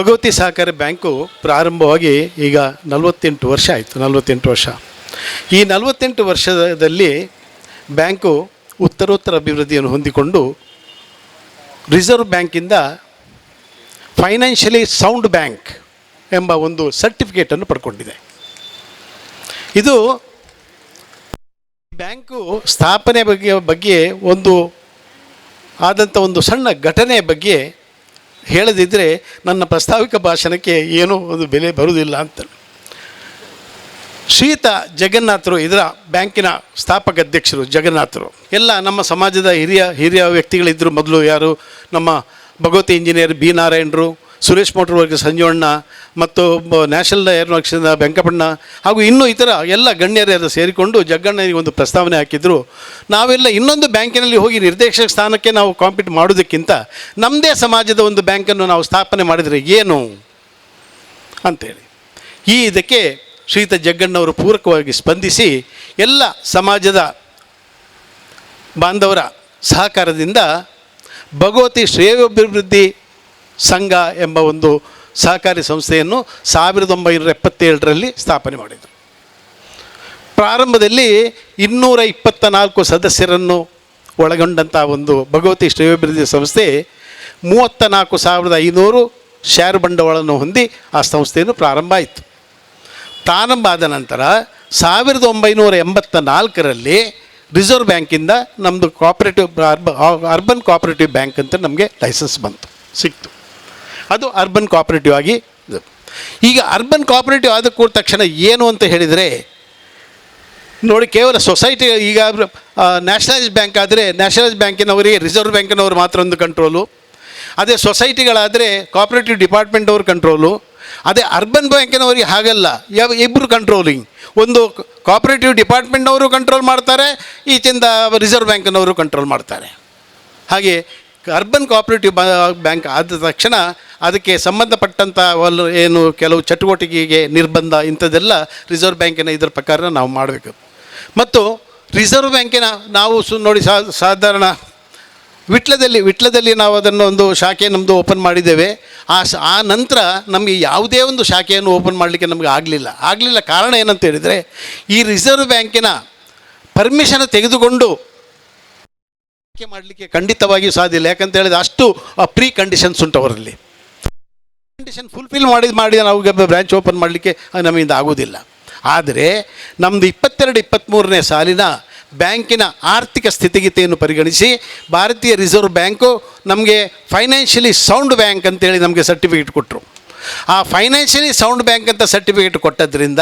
ಭಗವತಿ ಸಹಕಾರಿ ಬ್ಯಾಂಕು ಪ್ರಾರಂಭವಾಗಿ ಈಗ ನಲವತ್ತೆಂಟು ವರ್ಷ ಆಯಿತು, ನಲವತ್ತೆಂಟು ವರ್ಷ. ಈ ನಲವತ್ತೆಂಟು ವರ್ಷದಲ್ಲಿ ಬ್ಯಾಂಕು ಉತ್ತರೋತ್ತರ ಅಭಿವೃದ್ಧಿಯನ್ನು ಹೊಂದಿಕೊಂಡು ರಿಸರ್ವ್ ಬ್ಯಾಂಕಿಂದ ಫೈನಾನ್ಷಿಯಲಿ ಸೌಂಡ್ ಬ್ಯಾಂಕ್ ಎಂಬ ಒಂದು ಸರ್ಟಿಫಿಕೇಟನ್ನು ಪಡ್ಕೊಂಡಿದೆ. ಇದು ಬ್ಯಾಂಕು ಸ್ಥಾಪನೆ ಬಗ್ಗೆ ಬಗ್ಗೆ ಒಂದು ಆದಂಥ ಒಂದು ಸಣ್ಣ ಘಟನೆಯ ಬಗ್ಗೆ ಹೇಳದಿದ್ದರೆ ನನ್ನ ಪ್ರಸ್ತಾವಿಕ ಭಾಷಣಕ್ಕೆ ಏನೂ ಒಂದು ಬೆಲೆ ಬರುವುದಿಲ್ಲ ಅಂತ. ಶ್ರೀಯುತ ಜಗನ್ನಾಥರು, ಇದರ ಬ್ಯಾಂಕಿನ ಸ್ಥಾಪಕ ಅಧ್ಯಕ್ಷರು ಜಗನ್ನಾಥರು. ಎಲ್ಲ ನಮ್ಮ ಸಮಾಜದ ಹಿರಿಯ ಹಿರಿಯ ವ್ಯಕ್ತಿಗಳಿದ್ದರು ಮೊದಲು ಯಾರು? ನಮ್ಮ ಭಗವತಿ ಇಂಜಿನಿಯರ್ ಬಿ ನಾರಾಯಣರು ಸುರೇಶ್ ಮೋಟರ್ ವರ್ಗ ಸಂಜೋಣ್ಣ ಮತ್ತು ನ್ಯಾಷನಲ್ ಏರೋನಾಕ್ಷದ ವೆಂಕಪಣ್ಣ ಹಾಗೂ ಇನ್ನೂ ಇತರ ಎಲ್ಲ ಗಣ್ಯರೆಲ್ಲ ಸೇರಿಕೊಂಡು ಜಗ್ಗಣ್ಣನಿಗೆ ಒಂದು ಪ್ರಸ್ತಾವನೆ ಹಾಕಿದ್ರು. ನಾವೆಲ್ಲ ಇನ್ನೊಂದು ಬ್ಯಾಂಕಿನಲ್ಲಿ ಹೋಗಿ ನಿರ್ದೇಶಕ ಸ್ಥಾನಕ್ಕೆ ನಾವು ಕಾಂಪೀಟ್ ಮಾಡೋದಕ್ಕಿಂತ ನಮ್ಮದೇ ಸಮಾಜದ ಒಂದು ಬ್ಯಾಂಕನ್ನು ನಾವು ಸ್ಥಾಪನೆ ಮಾಡಿದರೆ ಏನು? ಅಂತೇಳಿ. ಈ ಇದಕ್ಕೆ ಶ್ರೀತ ಜಗ್ಗಣ್ಣವರು ಪೂರಕವಾಗಿ ಸ್ಪಂದಿಸಿ ಎಲ್ಲ ಸಮಾಜದ ಬಾಂಧವರ ಸಹಕಾರದಿಂದ ಭಗವತಿ ಶ್ರೇಯೋಭಿವೃದ್ಧಿ ಸಂಘ ಎಂಬ ಒಂದು ಸಹಕಾರಿ ಸಂಸ್ಥೆಯನ್ನು ಸಾವಿರದ ಒಂಬೈನೂರ ಎಪ್ಪತ್ತೇಳರಲ್ಲಿ ಸ್ಥಾಪನೆ ಮಾಡಿದರು. ಪ್ರಾರಂಭದಲ್ಲಿ ಇನ್ನೂರ ಇಪ್ಪತ್ತ ನಾಲ್ಕು ಸದಸ್ಯರನ್ನು ಒಳಗೊಂಡಂಥ ಒಂದು ಭಗವತಿ ಶ್ರೇಯೋಭಿವೃದ್ಧಿ ಸಂಸ್ಥೆ ಮೂವತ್ತ ನಾಲ್ಕು ಸಾವಿರದ ಐನೂರು ಷೇರು ಬಂಡವಾಳವನ್ನು ಹೊಂದಿ ಆ ಸಂಸ್ಥೆಯನ್ನು ಪ್ರಾರಂಭ ಆಯಿತು. ಪ್ರಾರಂಭ ಆದ ನಂತರ ಸಾವಿರದ ಒಂಬೈನೂರ ಎಂಬತ್ತ ನಾಲ್ಕರಲ್ಲಿ ರಿಸರ್ವ್ ಬ್ಯಾಂಕಿಂದ ನಮ್ಮದು ಕೋಆಪರೇಟಿವ್ ಅರ್ಬನ್ ಕೋಆಪರೇಟಿವ್ ಬ್ಯಾಂಕ್ ಅಂತ ನಮಗೆ ಲೈಸೆನ್ಸ್ ಬಂತು, ಸಿಕ್ತು. ಅದು ಅರ್ಬನ್ ಕೋಆಪರೇಟಿವ್ ಆಗಿ. ಈಗ ಅರ್ಬನ್ ಕೋಆಪರೇಟಿವ್ ಆದ ಕೂಡ ತಕ್ಷಣ ಏನು ಅಂತ ಹೇಳಿದರೆ, ನೋಡಿ ಕೇವಲ ಸೊಸೈಟಿ ಈಗ ನ್ಯಾಷನಲೈಸ್ ಬ್ಯಾಂಕ್ ಆದರೆ ನ್ಯಾಷನಲೈಸ್ ಬ್ಯಾಂಕಿನವರಿಗೆ ರಿಸರ್ವ್ ಬ್ಯಾಂಕಿನವರು ಮಾತ್ರ ಒಂದು ಕಂಟ್ರೋಲು ಅದೇ ಸೊಸೈಟಿಗಳಾದರೆ ಕೋಆಪರೇಟಿವ್ ಡಿಪಾರ್ಟ್ಮೆಂಟ್ ಅವ್ರ ಕಂಟ್ರೋಲು ಅದೇ ಅರ್ಬನ್ ಬ್ಯಾಂಕಿನವರಿಗೆ ಹಾಗಲ್ಲ, ಯಾವ ಇಬ್ಬರು ಕಂಟ್ರೋಲಿಂಗ್ ಒಂದು ಕೋಆಪರೇಟಿವ್ ಡಿಪಾರ್ಟ್ಮೆಂಟ್ನವರು ಕಂಟ್ರೋಲ್ ಮಾಡ್ತಾರೆ, ಈಚಿಂದ ರಿಸರ್ವ್ ಬ್ಯಾಂಕಿನವರು ಕಂಟ್ರೋಲ್ ಮಾಡ್ತಾರೆ. ಹಾಗೆ ಅರ್ಬನ್ ಕೋಆಪರೇಟಿವ್ ಬ್ಯಾಂಕ್ ಆದ ತಕ್ಷಣ ಅದಕ್ಕೆ ಸಂಬಂಧಪಟ್ಟಂಥ ಒಂದು ಏನು ಕೆಲವು ಚಟುವಟಿಕೆಗೆ ನಿರ್ಬಂಧ ಇಂಥದ್ದೆಲ್ಲ ರಿಸರ್ವ್ ಬ್ಯಾಂಕಿನ ಇದರ ಪ್ರಕಾರ ನಾವು ಮಾಡಬೇಕು. ಮತ್ತು ರಿಸರ್ವ್ ಬ್ಯಾಂಕಿನ ನಾವು ಸು ನೋಡಿ ಸಾಧಾರಣ ವಿಟ್ಲದಲ್ಲಿ ವಿಟ್ಲದಲ್ಲಿ ನಾವು ಅದನ್ನು ಒಂದು ಶಾಖೆ ನಮ್ಮದು ಓಪನ್ ಮಾಡಿದ್ದೇವೆ. ಆ ಆ ನಂತರ ನಮಗೆ ಯಾವುದೇ ಒಂದು ಶಾಖೆಯನ್ನು ಓಪನ್ ಮಾಡಲಿಕ್ಕೆ ನಮಗೆ ಆಗಲಿಲ್ಲ. ಆಗಲಿಲ್ಲ ಕಾರಣ ಏನಂತ ಹೇಳಿದರೆ ಈ ರಿಸರ್ವ್ ಬ್ಯಾಂಕಿನ ಪರ್ಮಿಷನ್ ತೆಗೆದುಕೊಂಡು ಆಯ್ಕೆ ಮಾಡಲಿಕ್ಕೆ ಖಂಡಿತವಾಗಿಯೂ ಸಾಧ್ಯ ಇಲ್ಲ. ಯಾಕಂತ ಹೇಳಿದ್ರೆ ಅಷ್ಟು ಪ್ರೀ ಕಂಡೀಷನ್ಸ್ ಉಂಟು ಅವರಲ್ಲಿ. ಕಂಡೀಷನ್ ಫುಲ್ಫಿಲ್ ಮಾಡಿ ಮಾಡಿ ನಾವು ಬ್ರ್ಯಾಂಚ್ ಓಪನ್ ಮಾಡಲಿಕ್ಕೆ ನಮ್ಮಿಂದ ಆಗೋದಿಲ್ಲ ಆದರೆ ನಮ್ಮದು ಇಪ್ಪತ್ತೆರಡು ಇಪ್ಪತ್ತ್ಮೂರನೇ ಸಾಲಿನ ಬ್ಯಾಂಕಿನ ಆರ್ಥಿಕ ಸ್ಥಿತಿಗತಿಯನ್ನು ಪರಿಗಣಿಸಿ, ಭಾರತೀಯ ರಿಸರ್ವ್ ಬ್ಯಾಂಕು ನಮಗೆ ಫೈನಾನ್ಷಿಯಲಿ ಸೌಂಡ್ ಬ್ಯಾಂಕ್ ಅಂತೇಳಿ ನಮಗೆ ಸರ್ಟಿಫಿಕೇಟ್ ಕೊಟ್ಟರು ಆ ಫೈನಾನ್ಷಿಯಲಿ ಸೌಂಡ್ ಬ್ಯಾಂಕ್ ಅಂತ ಸರ್ಟಿಫಿಕೇಟ್ ಕೊಟ್ಟದ್ರಿಂದ,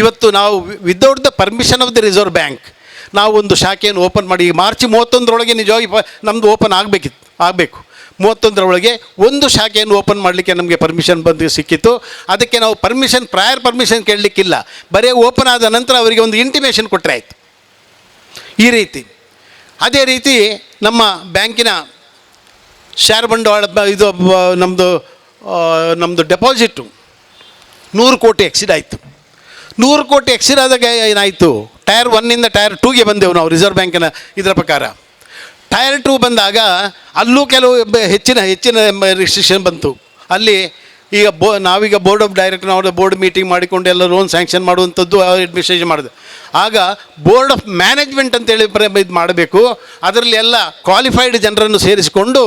ಇವತ್ತು ನಾವು without the permission of the reserve bank ನಾವು ಒಂದು ಶಾಖೆಯನ್ನು ಓಪನ್ ಮಾಡಿ ಮಾರ್ಚ್ ಮೂವತ್ತೊಂದರೊಳಗೆ ನಿಜವಾಗಿ ನಮ್ಮದು ಓಪನ್ ಆಗಬೇಕಿತ್ತು ಆಗಬೇಕು. ಮೂವತ್ತೊಂದರೊಳಗೆ ಒಂದು ಶಾಖೆಯನ್ನು ಓಪನ್ ಮಾಡಲಿಕ್ಕೆ ನಮಗೆ ಪರ್ಮಿಷನ್ ಬಂದು ಸಿಕ್ಕಿತ್ತು. ಅದಕ್ಕೆ ನಾವು ಪರ್ಮಿಷನ್ ಪ್ರಯರ್ ಪರ್ಮಿಷನ್ ಕೇಳಲಿಕ್ಕಿಲ್ಲ. ಬರೀ ಓಪನ್ ಆದ ನಂತರ ಅವರಿಗೆ ಒಂದು ಇಂಟಿಮೇಷನ್ ಕೊಟ್ಟರೆ ಆಯಿತು. ಈ ರೀತಿ. ಅದೇ ರೀತಿ ನಮ್ಮ ಬ್ಯಾಂಕಿನ ಶೇರ್ ಬಂಡವಾಳ ಇದು ನಮ್ಮದು ನಮ್ಮದು ಡೆಪಾಸಿಟು ನೂರು ಕೋಟಿ ಎಕ್ಸಿಡ್ ಆಯಿತು. ನೂರು ಕೋಟಿ ಎಕ್ಸಿರಾದಾಗ ಏನಾಯಿತು? ಟೈರ್ ಒನ್ನಿಂದ ಟೈರ್ ಟೂಗೆ ಬಂದೆವು ನಾವು ರಿಸರ್ವ್ ಬ್ಯಾಂಕಿನ ಇದರ ಪ್ರಕಾರ. ಟೈರ್ ಟೂ ಬಂದಾಗ ಅಲ್ಲೂ ಕೆಲವು ಹೆಚ್ಚಿನ ಹೆಚ್ಚಿನ ರಿಸ್ಟ್ರಿಕ್ಷನ್ ಬಂತು. ಅಲ್ಲಿ ಈಗ ಬೋ, ನಾವೀಗ ಬೋರ್ಡ್ ಆಫ್ ಡೈರೆಕ್ಟರ್ ನಾವು ಬೋರ್ಡ್ ಮೀಟಿಂಗ್ ಮಾಡಿಕೊಂಡು ಎಲ್ಲ ಲೋನ್ ಸ್ಯಾಂಕ್ಷನ್ ಮಾಡುವಂಥದ್ದು ಅಡ್ಮಿನಿಸ್ಟ್ರೇಷನ್ ಮಾಡಿದೆ ಆಗ ಬೋರ್ಡ್ ಆಫ್ ಮ್ಯಾನೇಜ್ಮೆಂಟ್ ಅಂತೇಳಿ ಪ್ರ, ಇದು ಮಾಡಬೇಕು. ಅದರಲ್ಲಿ ಎಲ್ಲ ಕ್ವಾಲಿಫೈಡ್ ಜನರನ್ನು ಸೇರಿಸಿಕೊಂಡು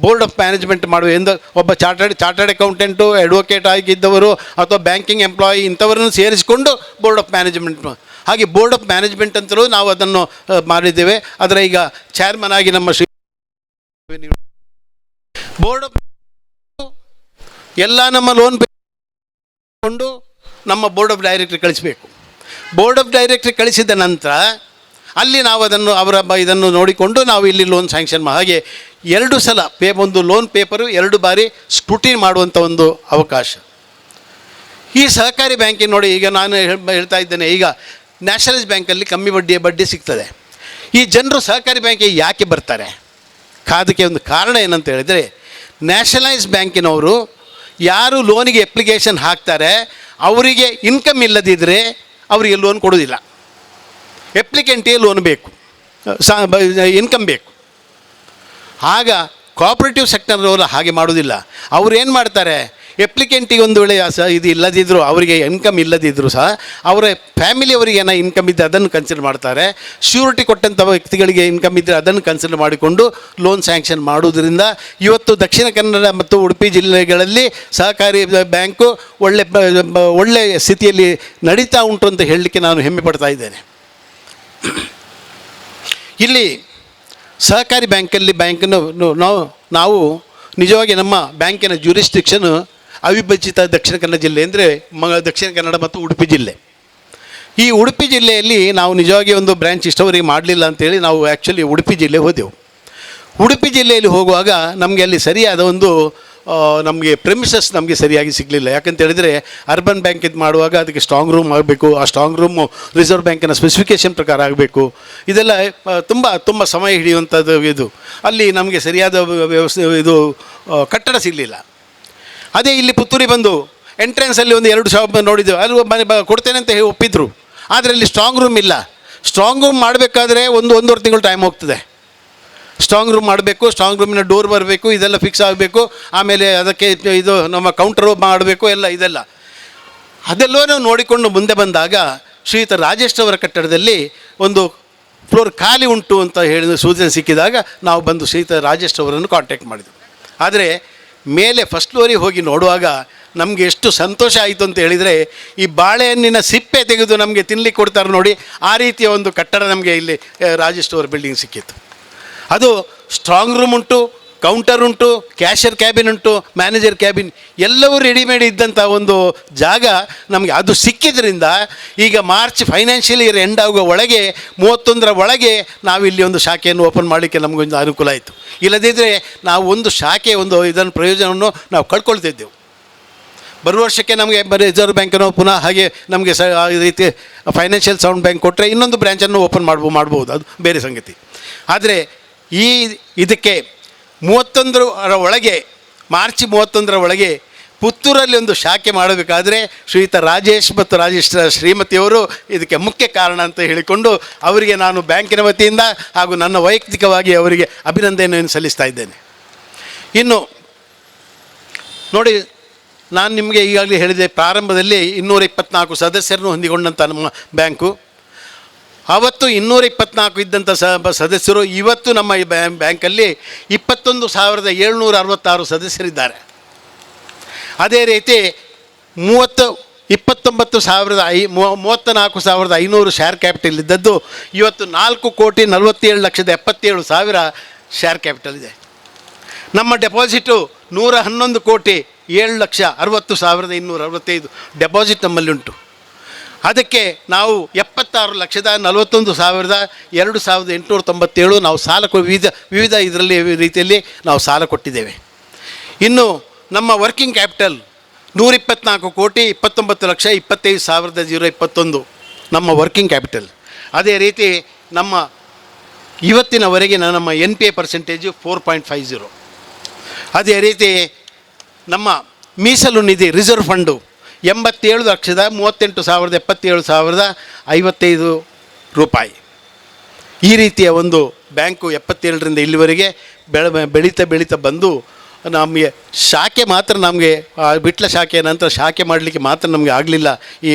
ಬೋರ್ಡ್ ಆಫ್ ಮ್ಯಾನೇಜ್ಮೆಂಟ್ ಮಾಡುವ ಎಂದು, ಒಬ್ಬ ಚಾರ್ಟರ್ಡ್ ಚಾರ್ಟರ್ಡ್ ಅಕೌಂಟೆಂಟು ಅಡ್ವೊಕೇಟ್ ಆಗಿದ್ದವರು ಅಥವಾ ಬ್ಯಾಂಕಿಂಗ್ ಎಂಪ್ಲಾಯಿ ಇಂಥವರನ್ನು ಸೇರಿಸಿಕೊಂಡು ಬೋರ್ಡ್ ಆಫ್ ಮ್ಯಾನೇಜ್ಮೆಂಟ್ ಹಾಗೆ ಬೋರ್ಡ್ ಆಫ್ ಮ್ಯಾನೇಜ್ಮೆಂಟ್ ಅಂತಲೂ ನಾವು ಅದನ್ನು ಮಾಡಿದ್ದೇವೆ. ಅದರ ಈಗ ಚೇರ್ಮನ್ ಆಗಿ ನಮ್ಮ ಶ್ರೀ ಬೋರ್ಡ್ ಆಫ್ ಎಲ್ಲ ನಮ್ಮ ಲೋನ್ ಕೊಂಡು ನಮ್ಮ ಬೋರ್ಡ್ ಆಫ್ ಡೈರೆಕ್ಟ್ರಿ ಕಳಿಸಬೇಕು. ಬೋರ್ಡ್ ಆಫ್ ಡೈರೆಕ್ಟ್ರಿ ಕಳಿಸಿದ ನಂತರ ಅಲ್ಲಿ ನಾವು ಅದನ್ನು ಅವರ ಇದನ್ನು ನೋಡಿಕೊಂಡು ನಾವು ಇಲ್ಲಿ ಲೋನ್ ಸ್ಯಾಂಕ್ಷನ್ ಹಾಗೆ ಎರಡು ಸಲ ಪೇ ಒಂದು ಲೋನ್ ಪೇಪರು ಎರಡು ಬಾರಿ ಸ್ಕ್ರೂಟಿನ್ ಮಾಡುವಂಥ ಒಂದು ಅವಕಾಶ. ಈ ಸಹಕಾರಿ ಬ್ಯಾಂಕಿನ ನೋಡಿ ಈಗ ನಾನು ಹೇಳ್ತಾ ಇದ್ದೇನೆ, ಈಗ ನ್ಯಾಷನಲೈಸ್ ಬ್ಯಾಂಕಲ್ಲಿ ಕಮ್ಮಿ ಬಡ್ಡಿಯ ಬಡ್ಡಿ ಸಿಗ್ತದೆ. ಈ ಜನರು ಸಹಕಾರಿ ಬ್ಯಾಂಕಿಗೆ ಯಾಕೆ ಬರ್ತಾರೆ? ಅದಕ್ಕೆ ಒಂದು ಕಾರಣ ಏನಂತ ಹೇಳಿದರೆ ನ್ಯಾಷನಲೈಸ್ ಬ್ಯಾಂಕಿನವರು ಯಾರು ಲೋನಿಗೆ ಅಪ್ಲಿಕೇಶನ್ ಹಾಕ್ತಾರೆ, ಅವರಿಗೆ ಇನ್ಕಮ್ ಇಲ್ಲದಿದ್ದರೆ ಅವರಿಗೆ ಲೋನ್ ಕೊಡೋದಿಲ್ಲ. ಎಪ್ಲಿಕೆಂಟೇ ಲೋನ್ ಬೇಕು. ಇನ್ಕಮ್ ಬೇಕು. ಆಗ ಕೋಆಪ್ರೇಟಿವ್ ಸೆಕ್ಟರ್ನವರು ಹಾಗೆ ಮಾಡೋದಿಲ್ಲ. ಅವ್ರು ಏನು ಮಾಡ್ತಾರೆ? ಎಪ್ಲಿಕೆಂಟಿಗೆ ಒಂದು ವೇಳೆ ಸಹ ಇದು ಇಲ್ಲದಿದ್ದರೂ ಅವರಿಗೆ ಇನ್ಕಮ್ ಇಲ್ಲದಿದ್ದರೂ ಸಹ, ಅವರ ಫ್ಯಾಮಿಲಿಯವರಿಗೆ ಏನೋ ಇನ್ಕಮ್ ಇದ್ದರೆ ಅದನ್ನು ಕನ್ಸಿಡರ್ ಮಾಡ್ತಾರೆ. ಶ್ಯೂರಿಟಿ ಕೊಟ್ಟಂಥ ವ್ಯಕ್ತಿಗಳಿಗೆ ಇನ್ಕಮ್ ಇದ್ದರೆ ಅದನ್ನು ಕನ್ಸಿಡರ್ ಮಾಡಿಕೊಂಡು ಲೋನ್ ಸ್ಯಾಂಕ್ಷನ್ ಮಾಡುವುದರಿಂದ ಇವತ್ತು ದಕ್ಷಿಣ ಕನ್ನಡ ಮತ್ತು ಉಡುಪಿ ಜಿಲ್ಲೆಗಳಲ್ಲಿ ಸಹಕಾರಿ ಬ್ಯಾಂಕು ಒಳ್ಳೆ ಒಳ್ಳೆ ಸ್ಥಿತಿಯಲ್ಲಿ ನಡೀತಾ ಉಂಟು ಅಂತ ಹೇಳಲಿಕ್ಕೆ ನಾನು ಹೆಮ್ಮೆ ಪಡ್ತಾ ಇದ್ದೇನೆ. ಇಲ್ಲಿ ಸಹಕಾರಿ ಬ್ಯಾಂಕಲ್ಲಿ ಬ್ಯಾಂಕನ್ನು ನಾವು ನಾವು ನಿಜವಾಗಿ ನಮ್ಮ ಬ್ಯಾಂಕಿನ ಜ್ಯೂರಿಸ್ಟಿಕ್ಷನ್ ಅವಿಭಜಿತ ದಕ್ಷಿಣ ಕನ್ನಡ ಜಿಲ್ಲೆ ಅಂದರೆ ಮ ದಕ್ಷಿಣ ಕನ್ನಡ ಮತ್ತು ಉಡುಪಿ ಜಿಲ್ಲೆ. ಈ ಉಡುಪಿ ಜಿಲ್ಲೆಯಲ್ಲಿ ನಾವು ನಿಜವಾಗಿ ಒಂದು ಬ್ರ್ಯಾಂಚ್ ಇಷ್ಟವರಿಗೆ ಮಾಡಲಿಲ್ಲ ಅಂತೇಳಿ ನಾವು ಆ್ಯಕ್ಚುಲಿ ಉಡುಪಿ ಜಿಲ್ಲೆ ಹೋದೆವು. ಉಡುಪಿ ಜಿಲ್ಲೆಯಲ್ಲಿ ಹೋಗುವಾಗ ನಮಗೆ ಅಲ್ಲಿ ಸರಿಯಾದ ಒಂದು ನಮಗೆ ಪ್ರೆಮಿಸಸ್ ನಮಗೆ ಸರಿಯಾಗಿ ಸಿಗಲಿಲ್ಲ. ಯಾಕಂತ ಹೇಳಿದರೆ ಅರ್ಬನ್ ಬ್ಯಾಂಕ್ ಇದು ಮಾಡುವಾಗ ಅದಕ್ಕೆ ಸ್ಟ್ರಾಂಗ್ ರೂಮ್ ಆಗಬೇಕು, ಆ ಸ್ಟ್ರಾಂಗ್ ರೂಮು ರಿಸರ್ವ್ ಬ್ಯಾಂಕಿನ ಸ್ಪೆಸಿಫಿಕೇಷನ್ ಪ್ರಕಾರ ಆಗಬೇಕು. ಇದೆಲ್ಲ ತುಂಬ ತುಂಬ ಸಮಯ ಹಿಡಿಯುವಂಥದ್ದು ಇದು. ಅಲ್ಲಿ ನಮಗೆ ಸರಿಯಾದ ವ್ಯವಸ್ಥೆ, ಇದು ಕಟ್ಟಡ ಸಿಗಲಿಲ್ಲ. ಅದೇ ಇಲ್ಲಿ ಪುತ್ತೂರಿ ಬಂದು ಎಂಟ್ರೆನ್ಸಲ್ಲಿ ಒಂದು ಎರಡು ಶಾಪ್ ನೋಡಿದ್ದೆವು ಅಲ್ಲಿ ಮನೆ ಬ, ಕೊಡ್ತೇನೆ ಅಂತ ಹೇಳಿ ಒಪ್ಪಿದ್ರು. ಆದರೆ ಅಲ್ಲಿ ಸ್ಟ್ರಾಂಗ್ ರೂಮ್ ಇಲ್ಲ. ಸ್ಟ್ರಾಂಗ್ ರೂಮ್ ಮಾಡಬೇಕಾದ್ರೆ ಒಂದು ಒಂದೂವರೆ ತಿಂಗಳು ಟೈಮ್ ಹೋಗ್ತದೆ. ಸ್ಟ್ರಾಂಗ್ ರೂಮ್ ಮಾಡಬೇಕು ಸ್ಟ್ರಾಂಗ್ ರೂಮಿನ ಡೋರ್ ಬರಬೇಕು, ಇದೆಲ್ಲ ಫಿಕ್ಸ್ ಆಗಬೇಕು, ಆಮೇಲೆ ಅದಕ್ಕೆ ಇದು ನಮ್ಮ ಕೌಂಟರು ಮಾಡಬೇಕು, ಎಲ್ಲ ಇದೆಲ್ಲ. ಅದೆಲ್ಲವೂ ನೋಡಿಕೊಂಡು ಮುಂದೆ ಬಂದಾಗ ಶ್ರೀಯುತ ರಾಜೇಶ್ ಅವರ ಕಟ್ಟಡದಲ್ಲಿ ಒಂದು ಫ್ಲೋರ್ ಖಾಲಿ ಉಂಟು ಅಂತ ಹೇಳಿದ ಸೂಚನೆ ಸಿಕ್ಕಿದಾಗ ನಾವು ಬಂದು ಶ್ರೀಯುತ ರಾಜೇಶ್ ಅವರನ್ನು ಕಾಂಟ್ಯಾಕ್ಟ್ ಮಾಡಿದ್ವಿ. ಆದರೆ ಮೇಲೆ ಫಸ್ಟ್ ಫ್ಲೋರಿಗೆ ಹೋಗಿ ನೋಡುವಾಗ ನಮಗೆ ಎಷ್ಟು ಸಂತೋಷ ಆಯಿತು ಅಂತ ಹೇಳಿದರೆ, ಈ ಬಾಳೆಹಣ್ಣಿನ ಸಿಪ್ಪೆ ತೆಗೆದು ನಮಗೆ ತಿನ್ನಲಿಕ್ಕೆ ಕೊಡ್ತಾರೆ ನೋಡಿ, ಆ ರೀತಿಯ ಒಂದು ಕಟ್ಟಡ ನಮಗೆ ಇಲ್ಲಿ ರಾಜಸ್ಟೋರ್ ಬಿಲ್ಡಿಂಗ್ ಸಿಕ್ಕಿತ್ತು. ಅದು ಸ್ಟ್ರಾಂಗ್ ರೂಮ್ ಉಂಟು ಕೌಂಟರ್ ಉಂಟು ಕ್ಯಾಶಿಯರ್ ಕ್ಯಾಬಿನ್ ಉಂಟು, ಮ್ಯಾನೇಜರ್ ಕ್ಯಾಬಿನ್, ಎಲ್ಲವೂ ರೆಡಿಮೇಡ್ ಇದ್ದಂಥ ಒಂದು ಜಾಗ ನಮಗೆ ಅದು ಸಿಕ್ಕಿದ್ರಿಂದ ಈಗ ಮಾರ್ಚ್ ಫೈನಾನ್ಷಿಯಲ್ ಇಯರ್ ಎಂಡ್ ಆಗುವ ಒಳಗೆ, ಮೂವತ್ತೊಂದರ ಒಳಗೆ ನಾವು ಇಲ್ಲಿ ಒಂದು ಶಾಖೆಯನ್ನು ಓಪನ್ ಮಾಡಲಿಕ್ಕೆ ನಮಗೊಂದು ಅನುಕೂಲ ಆಯಿತು. ಇಲ್ಲದಿದ್ದರೆ ನಾವು ಒಂದು ಶಾಖೆ, ಒಂದು ಇದನ್ನು ಪ್ರಯೋಜನವನ್ನು ನಾವು ಕಳ್ಕೊಳ್ತಿದ್ದೆವು. ಬರುವ ವರ್ಷಕ್ಕೆ ನಮಗೆ ರಿಸರ್ವ್ ಬ್ಯಾಂಕನ್ನು ಪುನಃ ಹಾಗೆ ನಮಗೆ ಸ ರೀತಿ ಫೈನಾನ್ಷಿಯಲ್ ಸೌಂಡ್ ಬ್ಯಾಂಕ್ ಕೊಟ್ಟರೆ ಇನ್ನೊಂದು ಬ್ರ್ಯಾಂಚನ್ನು ಓಪನ್ ಮಾಡ್ಬೋ ಮಾಡ್ಬೋದು. ಅದು ಬೇರೆ ಸಂಗತಿ. ಆದರೆ ಈ ಇದಕ್ಕೆ ಮೂವತ್ತೊಂದರ ಒಳಗೆ, ಮಾರ್ಚ್ ಮೂವತ್ತೊಂದರ ಒಳಗೆ ಪುತ್ತೂರಲ್ಲಿ ಒಂದು ಶಾಖೆ ಮಾಡಬೇಕಾದ್ರೆ ಶ್ರೀಯುತ ರಾಜೇಶ್ ಮತ್ತು ರಾಜೇಶ್ ಶ್ರೀಮತಿಯವರು ಇದಕ್ಕೆ ಮುಖ್ಯ ಕಾರಣ ಅಂತ ಹೇಳಿಕೊಂಡು ಅವರಿಗೆ ನಾನು ಬ್ಯಾಂಕಿನ ವತಿಯಿಂದ ಹಾಗೂ ನನ್ನ ವೈಯಕ್ತಿಕವಾಗಿ ಅವರಿಗೆ ಅಭಿನಂದನೆಯನ್ನು ಸಲ್ಲಿಸ್ತಾ ಇದ್ದೇನೆ. ಇನ್ನು ನೋಡಿ, ನಾನು ನಿಮಗೆ ಈಗಾಗಲೇ ಹೇಳಿದೆ, ಪ್ರಾರಂಭದಲ್ಲಿ ಇನ್ನೂರ ಇಪ್ಪತ್ನಾಲ್ಕು ಸದಸ್ಯರನ್ನು ಹೊಂದಿಕೊಂಡಂಥ ನಮ್ಮ ಬ್ಯಾಂಕು. ಅವತ್ತು ಇನ್ನೂರ ಇಪ್ಪತ್ನಾಲ್ಕು ಇದ್ದಂಥ ಸ ಸದಸ್ಯರು ಇವತ್ತು ನಮ್ಮ ಈ ಬ್ಯಾ, ಬ್ಯಾಂಕಲ್ಲಿ ಇಪ್ಪತ್ತೊಂದು ಸಾವಿರದ ಏಳ್ನೂರ ಅರವತ್ತಾರು ಸದಸ್ಯರಿದ್ದಾರೆ. ಅದೇ ರೀತಿ ಮೂವತ್ತು, ಇಪ್ಪತ್ತೊಂಬತ್ತು ಸಾವಿರದ ಐ ಮೂವ- ಮೂವತ್ತ ನಾಲ್ಕು ಸಾವಿರದ ಐನೂರು ಶೇರ್ ಕ್ಯಾಪಿಟಲ್ ಇದ್ದದ್ದು ಇವತ್ತು ನಾಲ್ಕು ಕೋಟಿ ನಲವತ್ತೇಳು ಲಕ್ಷದ ಎಪ್ಪತ್ತೇಳು ಸಾವಿರ ಶೇರ್ ಕ್ಯಾಪಿಟಲ್ ಇದೆ. ನಮ್ಮ ಡೆಪಾಸಿಟು ನೂರ ಹನ್ನೊಂದು ಕೋಟಿ ಏಳು ಲಕ್ಷ ಅರವತ್ತು ಸಾವಿರದ ಇನ್ನೂರ ಅರವತ್ತೈದು ಡೆಪಾಸಿಟ್ ನಮ್ಮಲ್ಲಿ ಉಂಟು. ಅದಕ್ಕೆ ನಾವು ಎಪ್ಪತ್ತಾರು ಲಕ್ಷದ ನಲವತ್ತೊಂದು ಸಾವಿರದ ಎರಡು ಸಾವಿರದ ಎಂಟುನೂರ ತೊಂಬತ್ತೇಳು ನಾವು ಸಾಲ ವಿವಿಧ ವಿವಿಧ ಇದರಲ್ಲಿ ರೀತಿಯಲ್ಲಿ ನಾವು ಸಾಲ ಕೊಟ್ಟಿದ್ದೇವೆ. ಇನ್ನು ನಮ್ಮ ವರ್ಕಿಂಗ್ ಕ್ಯಾಪಿಟಲ್ ನೂರಿಪ್ಪತ್ನಾಲ್ಕು ಕೋಟಿ ಇಪ್ಪತ್ತೊಂಬತ್ತು ಲಕ್ಷ ಇಪ್ಪತ್ತೈದು ಸಾವಿರದ ಜೀರೋ ಇಪ್ಪತ್ತೊಂದು ನಮ್ಮ ವರ್ಕಿಂಗ್ ಕ್ಯಾಪಿಟಲ್. ಅದೇ ರೀತಿ ನಮ್ಮ ಇವತ್ತಿನವರೆಗಿನ ನಮ್ಮ N P A percentage four point five zero ಅದೇ ರೀತಿ ನಮ್ಮ ಮೀಸಲು ನಿಧಿ ರಿಸರ್ವ್ ಫಂಡು ಎಂಬತ್ತೇಳು ಲಕ್ಷದ ಮೂವತ್ತೆಂಟು ಸಾವಿರದ ಎಪ್ಪತ್ತೇಳು ಸಾವಿರದ ಐವತ್ತೈದು ರೂಪಾಯಿ. ಈ ರೀತಿಯ ಒಂದು ಬ್ಯಾಂಕು ಎಪ್ಪತ್ತೇಳರಿಂದ ಇಲ್ಲಿವರೆಗೆ ಬೆಳ ಬೆಳೀತಾ ಬೆಳೀತಾ ಬಂದು ನಮಗೆ ಶಾಖೆ ಮಾತ್ರ ನಮಗೆ ಬಿಟ್ಲ ಶಾಖೆಯ ನಂತರ ಶಾಖೆ ಮಾಡಲಿಕ್ಕೆ ಮಾತ್ರ ನಮಗೆ ಆಗಲಿಲ್ಲ ಈ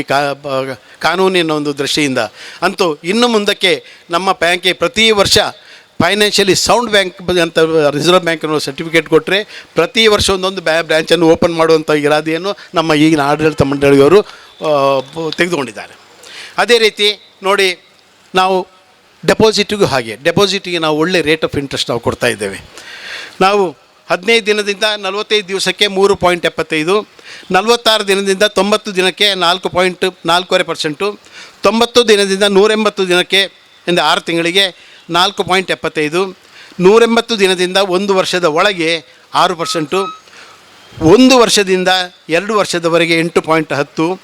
ಕಾನೂನಿನ ಒಂದು ದೃಷ್ಟಿಯಿಂದ. ಅಂತೂ ಇನ್ನು ಮುಂದಕ್ಕೆ ನಮ್ಮ ಬ್ಯಾಂಕಿಗೆ ಪ್ರತಿ ವರ್ಷ ಫೈನಾನ್ಷಿಯಲಿ ಸೌಂಡ್ ಬ್ಯಾಂಕ್ ಅಂತ ರಿಸರ್ವ್ ಬ್ಯಾಂಕಿನ ಸರ್ಟಿಫಿಕೇಟ್ ಕೊಟ್ಟರೆ ಪ್ರತಿ ವರ್ಷ ಒಂದೊಂದು ಬ್ಯಾ ಬ್ರ್ಯಾಂಚನ್ನು ಓಪನ್ ಮಾಡುವಂಥ ಇರಾದೆಯನ್ನು ನಮ್ಮ ಈಗಿನ ಆಡಳಿತ ಮಂಡಳಿಯವರು ತೆಗೆದುಕೊಂಡಿದ್ದಾರೆ. ಅದೇ ರೀತಿ ನೋಡಿ, ನಾವು ಡೆಪಾಸಿಟಿಗೂ ಹಾಗೆ ಡೆಪಾಸಿಟಿಗೆ ನಾವು ಒಳ್ಳೆ ರೇಟ್ ಆಫ್ ಇಂಟ್ರೆಸ್ಟ್ ನಾವು ಕೊಡ್ತಾ ಇದ್ದೇವೆ. ನಾವು ಹದಿನೈದು ದಿನದಿಂದ ನಲವತ್ತೈದು ದಿವಸಕ್ಕೆ ಮೂರು ಪಾಯಿಂಟ್ ಎಪ್ಪತ್ತೈದು, ನಲವತ್ತಾರು ದಿನದಿಂದ ತೊಂಬತ್ತು ದಿನಕ್ಕೆ ನಾಲ್ಕು ಪಾಯಿಂಟ್ ನಾಲ್ಕೂವರೆ ಪರ್ಸೆಂಟು ತೊಂಬತ್ತು ದಿನದಿಂದ ನೂರೆಂಬತ್ತು ದಿನಕ್ಕೆ ಇಂದ ಆರು ತಿಂಗಳಿಗೆ ನಾಲ್ಕು ಪಾಯಿಂಟ್ ಎಪ್ಪತ್ತೈದು. ನೂರೆಂಬತ್ತು ದಿನದಿಂದ ಒಂದು ವರ್ಷದ ಒಳಗೆ ಆರು ಪರ್ಸೆಂಟು. ಒಂದು ವರ್ಷದಿಂದ ಎರಡು ವರ್ಷದವರೆಗೆ ಎಂಟು ಪಾಯಿಂಟ್ ಹತ್ತು.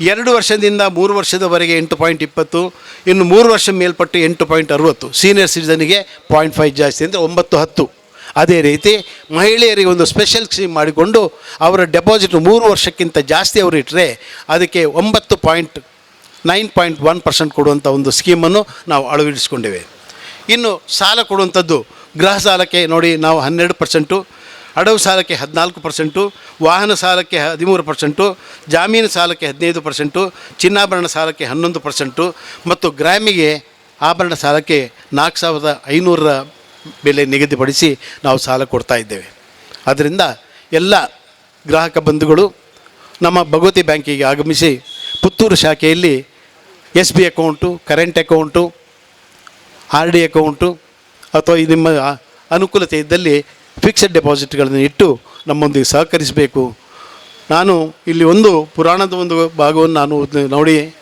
ಎರಡು ವರ್ಷದಿಂದ ಮೂರು ವರ್ಷದವರೆಗೆ ಎಂಟು ಪಾಯಿಂಟ್ ಇಪ್ಪತ್ತು. ಇನ್ನು ಮೂರು ವರ್ಷ ಮೇಲ್ಪಟ್ಟು ಎಂಟು ಪಾಯಿಂಟ್ ಅರುವತ್ತು. ಸೀನಿಯರ್ ಸಿಟಿಸನಿಗೆ ಪಾಯಿಂಟ್ ಫೈವ್ ಜಾಸ್ತಿ ಅಂದರೆ ಒಂಬತ್ತು ಹತ್ತು. ಅದೇ ರೀತಿ ಮಹಿಳೆಯರಿಗೆ ಒಂದು ಸ್ಪೆಷಲ್ ಸ್ಕೀಮ್ ಮಾಡಿಕೊಂಡು ಅವರ ಡೆಪಾಸಿಟ್ ಮೂರು ವರ್ಷಕ್ಕಿಂತ ಜಾಸ್ತಿ ಅವರು ಇಟ್ಟರೆ ಅದಕ್ಕೆ ಒಂಬತ್ತು point nine point one percent ಕೊಡುವಂಥ ಒಂದು ಸ್ಕೀಮನ್ನು ನಾವು ಅಳವಡಿಸಿಕೊಂಡಿವೆ. ಇನ್ನು ಸಾಲ ಕೊಡುವಂಥದ್ದು ಗೃಹ ಸಾಲಕ್ಕೆ ನೋಡಿ ನಾವು ಹನ್ನೆರಡು ಪರ್ಸೆಂಟು ಅಡವು ಸಾಲಕ್ಕೆ ಹದಿನಾಲ್ಕು ಪರ್ಸೆಂಟು ವಾಹನ ಸಾಲಕ್ಕೆ ಹದಿಮೂರು ಪರ್ಸೆಂಟು ಜಾಮೀನು ಸಾಲಕ್ಕೆ ಹದಿನೈದು ಪರ್ಸೆಂಟು ಚಿನ್ನಾಭರಣ ಸಾಲಕ್ಕೆ ಹನ್ನೊಂದು ಪರ್ಸೆಂಟು ಮತ್ತು ಗ್ರಾಮಿಗೆ ಆಭರಣ ಸಾಲಕ್ಕೆ ನಾಲ್ಕು ಸಾವಿರದ ಐನೂರರ ಬೆಲೆ ನಿಗದಿಪಡಿಸಿ ನಾವು ಸಾಲ ಕೊಡ್ತಾ ಇದ್ದೇವೆ. ಆದ್ದರಿಂದ ಎಲ್ಲ ಗ್ರಾಹಕ ಬಂಧುಗಳು ನಮ್ಮ ಭಗವತಿ ಬ್ಯಾಂಕಿಗೆ ಆಗಮಿಸಿ ಪುತ್ತೂರು ಶಾಖೆಯಲ್ಲಿ S B account, current account R D account ಅಥವಾ ನಿಮ್ಮ ಅನುಕೂಲತೆ ಇದ್ದಲ್ಲಿ ಫಿಕ್ಸೆಡ್ ಡೆಪಾಸಿಟ್ಗಳನ್ನು ಇಟ್ಟು ನಮ್ಮೊಂದಿಗೆ ಸಹಕರಿಸಬೇಕು. ನಾನು ಇಲ್ಲಿ ಒಂದು ಪುರಾಣದ ಒಂದು ಭಾಗವನ್ನು ನಾನು ನೋಡಿ.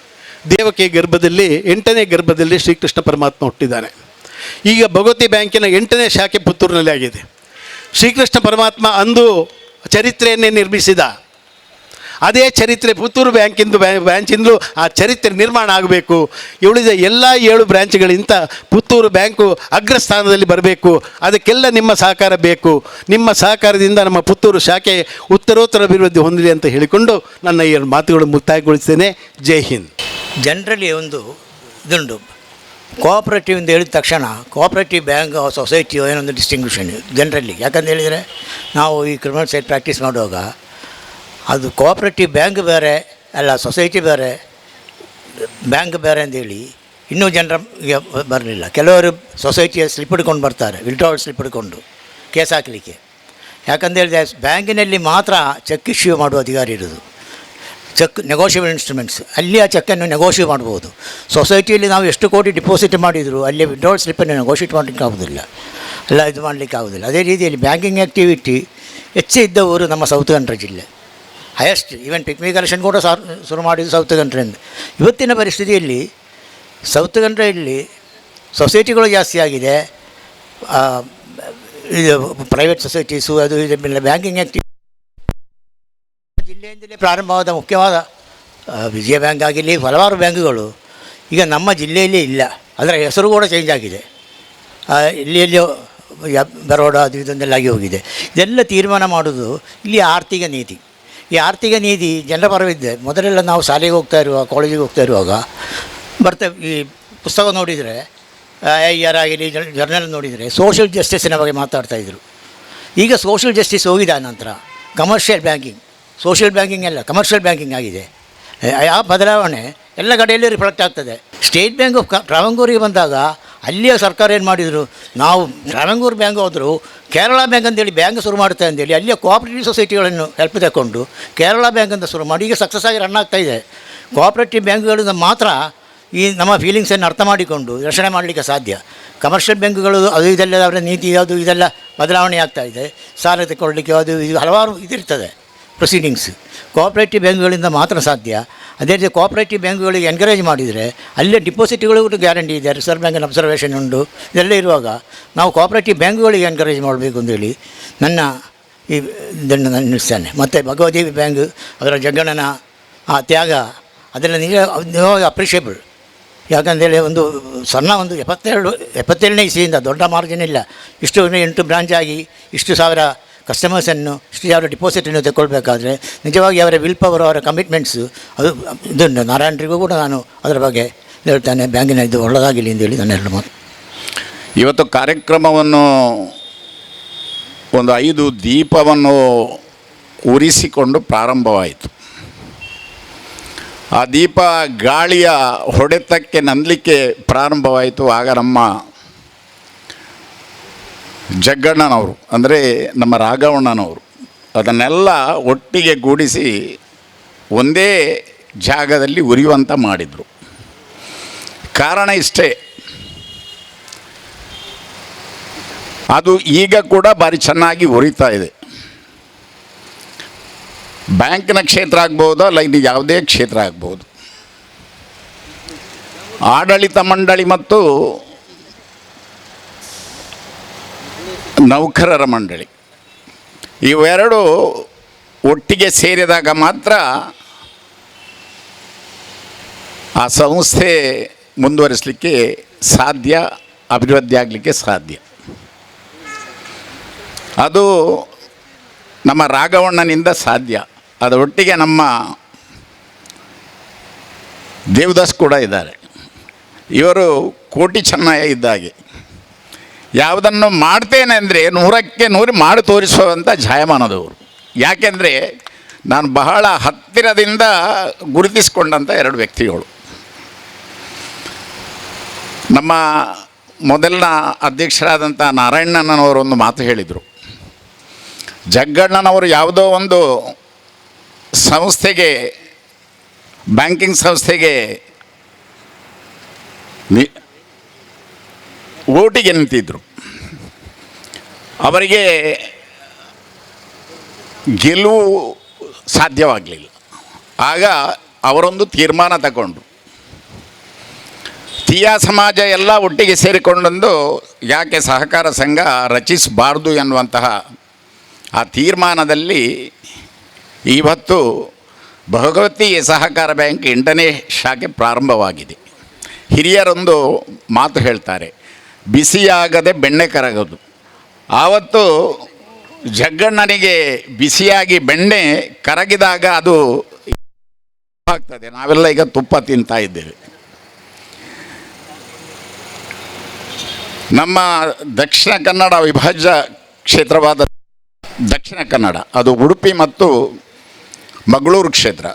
ದೇವಕ್ಕೆ ಗರ್ಭದಲ್ಲಿ, ಎಂಟನೇ ಗರ್ಭದಲ್ಲಿ ಶ್ರೀಕೃಷ್ಣ ಪರಮಾತ್ಮ ಹುಟ್ಟಿದ್ದಾನೆ. ಈಗ ಭಗವತಿ ಬ್ಯಾಂಕಿನ ಎಂಟನೇ ಶಾಖೆ ಪುತ್ತೂರಿನಲ್ಲಿ ಆಗಿದೆ. ಶ್ರೀಕೃಷ್ಣ ಪರಮಾತ್ಮ ಅಂದು ಚರಿತ್ರೆಯನ್ನೇ ನಿರ್ಮಿಸಿದ ಅದೇ ಚರಿತ್ರೆ ಪುತ್ತೂರು ಬ್ಯಾಂಕಿಂದು ಬ್ಯಾ ಬ್ರಾಂಚಿಂದಲೂ ಆ ಚರಿತ್ರೆ ನಿರ್ಮಾಣ ಆಗಬೇಕು. ಉಳಿದ ಎಲ್ಲ ಏಳು ಬ್ರ್ಯಾಂಚ್ಗಳಿಂತ ಪುತ್ತೂರು ಬ್ಯಾಂಕು ಅಗ್ರಸ್ಥಾನದಲ್ಲಿ ಬರಬೇಕು. ಅದಕ್ಕೆಲ್ಲ ನಿಮ್ಮ ಸಹಕಾರ ಬೇಕು. ನಿಮ್ಮ ಸಹಕಾರದಿಂದ ನಮ್ಮ ಪುತ್ತೂರು ಶಾಖೆ ಉತ್ತರೋತ್ತರ ಅಭಿವೃದ್ಧಿ ಹೊಂದಿದೆ ಅಂತ ಹೇಳಿಕೊಂಡು ನನ್ನ ಎರಡು ಮಾತುಗಳು ಮುಕ್ತಾಯಗೊಳಿಸ್ತೇನೆ. ಜೈ ಹಿಂದ್. ಜನರಲ್ಲಿ ಒಂದು ದುಂಡು ಕೋಆಪ್ರೇಟಿವ್ ಅಂತ ಹೇಳಿದ ತಕ್ಷಣ ಕೋಆಪ್ರೇಟಿವ್ ಬ್ಯಾಂಕ್ ಸೊಸೈಟಿಯೋ ಏನೊಂದು ಡಿಸ್ಟಿಂಗ್ವಿಷನ್ ಜನರಲ್ಲಿ ಯಾಕಂತ ಹೇಳಿದರೆ ನಾವು ಈ ಕ್ರಿಮಿನಲ್ ಸೈಡ್ ಪ್ರಾಕ್ಟೀಸ್ ಮಾಡುವಾಗ ಅದು ಕೋಆಪ್ರೇಟಿವ್ ಬ್ಯಾಂಕ್ ಬೇರೆ, ಅಲ್ಲ ಸೊಸೈಟಿ ಬೇರೆ ಬ್ಯಾಂಕ್ ಬೇರೆ ಅಂತೇಳಿ ಇನ್ನೂ ಜನರ ಬರಲಿಲ್ಲ. ಕೆಲವರು ಸೊಸೈಟಿಯ ಸ್ಲಿಪ್ ಹಿಡ್ಕೊಂಡು ಬರ್ತಾರೆ ವಿಲ್ಡ್ರಾವಲ್ ಸ್ಲಿಪ್ ಹಿಡ್ಕೊಂಡು ಕೇಸ್ ಹಾಕಲಿಕ್ಕೆ. ಯಾಕಂತ ಬ್ಯಾಂಕಿನಲ್ಲಿ ಮಾತ್ರ ಚೆಕ್ ಇಶ್ಯೂ ಮಾಡುವ ಅಧಿಕಾರ ಇರೋದು. ಚೆಕ್ ನೆಗೋಷಿಯಬಲ್ ಇನ್ಸ್ಟ್ರೂಮೆಂಟ್ಸ್ ಅಲ್ಲಿ ಆ ಚೆಕ್ಕನ್ನು ನೆಗೋಷಿಯೇ ಮಾಡ್ಬೋದು. ಸೊಸೈಟಿಯಲ್ಲಿ ನಾವು ಎಷ್ಟು ಕೋಟಿ ಡಿಪಾಸಿಟ್ ಮಾಡಿದರೂ ಅಲ್ಲಿ ವಿಡ್ರಾವಲ್ ಸ್ಲಿಪ್ಪನ್ನು ನೆಗೋಷಿಯೇಟ್ ಮಾಡಲಿಕ್ಕೆ ಆಗೋದಿಲ್ಲ. ಎಲ್ಲ ಇದು ಮಾಡಲಿಕ್ಕೆ ಆಗೋದಿಲ್ಲ. ಅದೇ ರೀತಿಯಲ್ಲಿ ಬ್ಯಾಂಕಿಂಗ್ ಆ್ಯಕ್ಟಿವಿಟಿ ಹೆಚ್ಚು ಇದ್ದವರು ನಮ್ಮ ಸೌತ್ ಕನ್ನಡ ಜಿಲ್ಲೆ. ಹೈಯೆಸ್ಟ್ ಈವನ್ ಪಿಕ್ಮಿ ಕಲೆಕ್ಷನ್ ಕೂಡ ಸಾರ್, ಶುರು ಮಾಡಿದ್ದು ಸೌತ್ ಕಂಟ್ರಿಯಿಂದ ಇವತ್ತಿನ ಪರಿಸ್ಥಿತಿಯಲ್ಲಿ ಸೌತ್ ಕಂಟ್ರಿಯಲ್ಲಿ ಸೊಸೈಟಿಗಳು ಜಾಸ್ತಿ ಆಗಿದೆ. ಇದು ಪ್ರೈವೇಟ್ ಸೊಸೈಟೀಸು ಅದು ಇದು ಬ್ಯಾಂಕಿಂಗ್ ಆ್ಯಕ್ಟಿವಿಟಿ ಜಿಲ್ಲೆಯಿಂದಲೇ ಪ್ರಾರಂಭವಾದ ಮುಖ್ಯವಾದ ವಿಜಯ ಬ್ಯಾಂಕ್ ಆಗಿರಲಿ, ಹಲವಾರು ಬ್ಯಾಂಕುಗಳು ಈಗ ನಮ್ಮ ಜಿಲ್ಲೆಯಲ್ಲಿ ಇಲ್ಲ. ಅದರ ಹೆಸರು ಕೂಡ ಚೇಂಜ್ ಆಗಿದೆ. ಇಲ್ಲಿ ಎಲ್ಲಿಯೋ ಬರೋಡ, ಅದು ಇದೊಂದೆಲ್ಲ ಆಗಿ ಹೋಗಿದೆ. ಇದೆಲ್ಲ ತೀರ್ಮಾನ ಮಾಡೋದು ಇಲ್ಲಿ ಆರ್ಥಿಕ ನೀತಿ. ಈ ಆರ್ಥಿಕ ನೀತಿ ಜನರ ಪರವಿದ್ದೆ. ಮೊದಲೆಲ್ಲ ನಾವು ಶಾಲೆಗೆ ಹೋಗ್ತಾ ಇರುವಾಗ ಕಾಲೇಜಿಗೆ ಹೋಗ್ತಾ ಇರುವಾಗ ಬರ್ತೇವೆ ಈ ಪುಸ್ತಕ ನೋಡಿದರೆ ಐ ಆರ್ ಆಗಿರಲಿ ಜರ್ನಲ್ ನೋಡಿದರೆ ಸೋಷಿಯಲ್ ಜಸ್ಟಿಸ್ನ ಬಗ್ಗೆ ಮಾತಾಡ್ತಾ ಇದ್ರು. ಈಗ ಸೋಷಿಯಲ್ ಜಸ್ಟಿಸ್ ಹೋಗಿದೆ ನಂತರ. ಕಮರ್ಷಿಯಲ್ ಬ್ಯಾಂಕಿಂಗ್ ಸೋಷಿಯಲ್ ಬ್ಯಾಂಕಿಂಗ್ ಅಲ್ಲ ಕಮರ್ಷಿಯಲ್ ಬ್ಯಾಂಕಿಂಗ್ ಆಗಿದೆ. ಆ ಬದಲಾವಣೆ ಎಲ್ಲ ಕಡೆಯಲ್ಲಿ ರಿಫ್ಲೆಕ್ಟ್ ಆಗ್ತದೆ. ಸ್ಟೇಟ್ ಬ್ಯಾಂಕ್ ಆಫ್ ಟ್ರಾವಂಗೂರಿಗೆ ಬಂದಾಗ ಅಲ್ಲಿಯ ಸರ್ಕಾರ ಏನು ಮಾಡಿದರು? ನಾವು ಟ್ರಾವಂಗೂರು ಬ್ಯಾಂಕ್ ಹೋದರು ಕೇರಳ ಬ್ಯಾಂಕ್ ಅಂತೇಳಿ ಬ್ಯಾಂಕ್ ಶುರು ಮಾಡುತ್ತೆ ಅಂತೇಳಿ, ಅಲ್ಲಿಯ ಕೋಆಪರೇಟಿವ್ ಸೊಸೈಟಿಗಳನ್ನು ಹೆಲ್ಪ್ ತಗೊಂಡು ಕೇರಳ ಬ್ಯಾಂಕ್ ಅಂತ ಶುರು ಮಾಡಿ, ಈಗ ಸಕ್ಸಸ್ ಆಗಿ ರನ್ ಆಗ್ತಾ ಇದೆ. ಕೋಆಪರೇಟಿವ್ ಬ್ಯಾಂಕ್ಗಳಿಂದ ಮಾತ್ರ ಈ ನಮ್ಮ ಫೀಲಿಂಗ್ಸನ್ನು ಅರ್ಥ ಮಾಡಿಕೊಂಡು ರಕ್ಷಣೆ ಮಾಡಲಿಕ್ಕೆ ಸಾಧ್ಯ. ಕಮರ್ಷಿಯಲ್ ಬ್ಯಾಂಕ್ಗಳು ಅದು ಇದೆಲ್ಲ, ಅವರ ನೀತಿ, ಅದು ಇದೆಲ್ಲ ಬದಲಾವಣೆ ಆಗ್ತಾ ಇದೆ. ಸಾಲ ತಗೊಳ್ಳಿಕ್ಕೆ ಅದು ಇದು ಹಲವಾರು ಇದಿರ್ತದೆ. ಪ್ರೊಸೀಡಿಂಗ್ಸ್ ಕೋಆಪ್ರೇಟಿವ್ ಬ್ಯಾಂಕ್ಗಳಿಂದ ಮಾತ್ರ ಸಾಧ್ಯ. ಅದೇ ರೀತಿ ಕೋಆಪ್ರೇಟಿವ್ ಬ್ಯಾಂಕ್ಗಳಿಗೆ ಎನ್ಕರೇಜ್ ಮಾಡಿದರೆ ಅಲ್ಲೇ ಡಿಪಾಸಿಟ್ಗಳು ಗ್ಯಾರಂಟಿ ಇದೆ. ರಿಸರ್ವ್ ಬ್ಯಾಂಕಿನ ಅಬ್ಸರ್ವೇಷನ್ ಉಂಟು. ಇದೆಲ್ಲ ಇರುವಾಗ ನಾವು ಕೋಆಪ್ರೇಟಿವ್ ಬ್ಯಾಂಕ್ಗಳಿಗೆ ಎನ್ಕರೇಜ್ ಮಾಡಬೇಕು ಅಂತೇಳಿ ನನ್ನ ಈ ಇದನ್ನು ನಾನು ನಿಲ್ಲಿಸ್ತೇನೆ. ಮತ್ತು ಭಗವದೇವಿ ಬ್ಯಾಂಕ್ ಅದರ ಜಗಣನ, ಆ ತ್ಯಾಗ, ಅದೆಲ್ಲ ನಿಜ ಅಪ್ರಿಷಿಯೇಬಲ್ ಯಾಕಂದೇಳಿ ಒಂದು ಸಣ್ಣ ಒಂದು ಎಪ್ಪತ್ತೆರಡು, ಎಪ್ಪತ್ತೇಳನೇ ಇಸಿಯಿಂದ ದೊಡ್ಡ ಮಾರ್ಜಿನ್ ಇಲ್ಲ. ಇಷ್ಟು ಎಂಟು ಬ್ರಾಂಚ್ ಆಗಿ ಇಷ್ಟು ಸಾವಿರ ಕಸ್ಟಮರ್ಸನ್ನು ಇಷ್ಟು ಡಿಪಾಸಿಟ್ ಡಿಪಾಸಿಟನ್ನು ತಗೊಳ್ಬೇಕಾದ್ರೆ ನಿಜವಾಗಿ ಅವರ ವಿಲ್ ಪವರ್ ಅವರ ಕಮಿಟ್ಮೆಂಟ್ಸು ಅದು ಇದನ್ನು ನಾರಾಯಣರಿಗೂ ಕೂಡ ನಾನು ಅದರ ಬಗ್ಗೆ ಹೇಳ್ತಾನೆ. ಬ್ಯಾಂಕಿನ ಇದು ಒಳ್ಳೆದಾಗಿಲ್ಲ ಅಂತೇಳಿ ನನ್ನ ಎರಡು ಮಾತು ಇವತ್ತು ಕಾರ್ಯಕ್ರಮವನ್ನು ಒಂದು ಐದು ದೀಪವನ್ನು ಉರಿಸಿಕೊಂಡು ಪ್ರಾರಂಭವಾಯಿತು. ಆ ದೀಪ ಗಾಳಿಯ ಹೊಡೆತಕ್ಕೆ ನಂದಲಿಕ್ಕೆ ಪ್ರಾರಂಭವಾಯಿತು. ಆಗ ನಮ್ಮ ಜಗ್ಗಣ್ಣನವರು, ಅಂದರೆ ನಮ್ಮ ರಾಘವಣ್ಣನವರು, ಅದನ್ನೆಲ್ಲ ಒಟ್ಟಿಗೆ ಗೂಡಿಸಿ ಒಂದೇ ಜಾಗದಲ್ಲಿ ಉರಿಯುವಂತ ಮಾಡಿದರು. ಕಾರಣ ಇಷ್ಟೇ. ಅದು ಈಗ ಕೂಡ ಭಾರಿ ಚೆನ್ನಾಗಿ ಉರಿತಾ ಇದೆ. ಬ್ಯಾಂಕಿನ ಕ್ಷೇತ್ರ ಆಗ್ಬೋದು ಅಲ್ಲ ಇನ್ನು ಯಾವುದೇ ಕ್ಷೇತ್ರ ಆಗ್ಬೋದು ಆಡಳಿತ ಮಂಡಳಿ ಮತ್ತು ನೌಕರರ ಮಂಡಳಿ. ಇವೆರಡು ಒಟ್ಟಿಗೆ ಸೇರಿದಾಗ ಮಾತ್ರ ಆ ಸಂಸ್ಥೆ ಮುಂದುವರಿಸಲಿಕ್ಕೆ ಸಾಧ್ಯ, ಅಭಿವೃದ್ಧಿ ಆಗಲಿಕ್ಕೆ ಸಾಧ್ಯ. ಅದು ನಮ್ಮ ರಾಘವಣ್ಣನಿಂದ ಸಾಧ್ಯ. ಅದರೊಟ್ಟಿಗೆ ನಮ್ಮ ದೇವದಾಸ್ ಕೂಡ ಇದ್ದಾರೆ. ಇವರು ಕೋಟಿ ಚೆನ್ನಯ್ಯ ಇದ್ದಾಗೆ. ಯಾವುದನ್ನು ಮಾಡ್ತೇನೆ ಅಂದರೆ ನೂರಕ್ಕೆ ನೂರು ಮಾಡಿ ತೋರಿಸುವಂಥ ಜಾಯಮಾನದವರು ಯಾಕೆಂದರೆ ನಾನು ಬಹಳ ಹತ್ತಿರದಿಂದ ಗುರುತಿಸಿಕೊಂಡಂಥ ಎರಡು ವ್ಯಕ್ತಿಗಳು. ನಮ್ಮ ಮೊದಲಿನ ಅಧ್ಯಕ್ಷರಾದಂಥ ನಾರಾಯಣನವರು ಒಂದು ಮಾತು ಹೇಳಿದರು. ಜಗ್ಗಣ್ಣನವರು ಯಾವುದೋ ಒಂದು ಸಂಸ್ಥೆಗೆ, ಬ್ಯಾಂಕಿಂಗ್ ಸಂಸ್ಥೆಗೆ ನಿ ಓಟಿಗೆ ನಿಂತಿದ್ದರು ಅವರಿಗೆ ಗೆಲುವು ಸಾಧ್ಯವಾಗಲಿಲ್ಲ. ಆಗ ಅವರೊಂದು ತೀರ್ಮಾನ ತಗೊಂಡು ತೀಯಾ ಸಮಾಜ ಎಲ್ಲ ಒಟ್ಟಿಗೆ ಸೇರಿಕೊಂಡೊಂದು ಯಾಕೆ ಸಹಕಾರ ಸಂಘ ರಚಿಸಬಾರ್ದು ಎನ್ನುವಂತಹ ಆ ತೀರ್ಮಾನದಲ್ಲಿ ಇವತ್ತು ಭಗವತಿ ಸಹಕಾರ ಬ್ಯಾಂಕ್ ಎಂಟನೇ ಶಾಖೆ ಪ್ರಾರಂಭವಾಗಿದೆ. ಹಿರಿಯರೊಂದು ಮಾತು ಹೇಳ್ತಾರೆ, ಬಿಸಿಯಾಗದೆ ಬೆಣ್ಣೆ ಕರಗೋದು. ಆವತ್ತು ಜಗ್ಗಣ್ಣನಿಗೆ ಬಿಸಿಯಾಗಿ ಬೆಣ್ಣೆ ಕರಗಿದಾಗ ಅದು ಆಗ್ತದೆ. ನಾವೆಲ್ಲ ಈಗ ತುಪ್ಪ ತಿಂತಾ ಇದ್ದೇವೆ. ನಮ್ಮ ದಕ್ಷಿಣ ಕನ್ನಡ ವಿಭಾಜ್ಯ ಕ್ಷೇತ್ರವಾದ ದಕ್ಷಿಣ ಕನ್ನಡ, ಅದು ಉಡುಪಿ ಮತ್ತು ಮಗಳೂರು ಕ್ಷೇತ್ರ.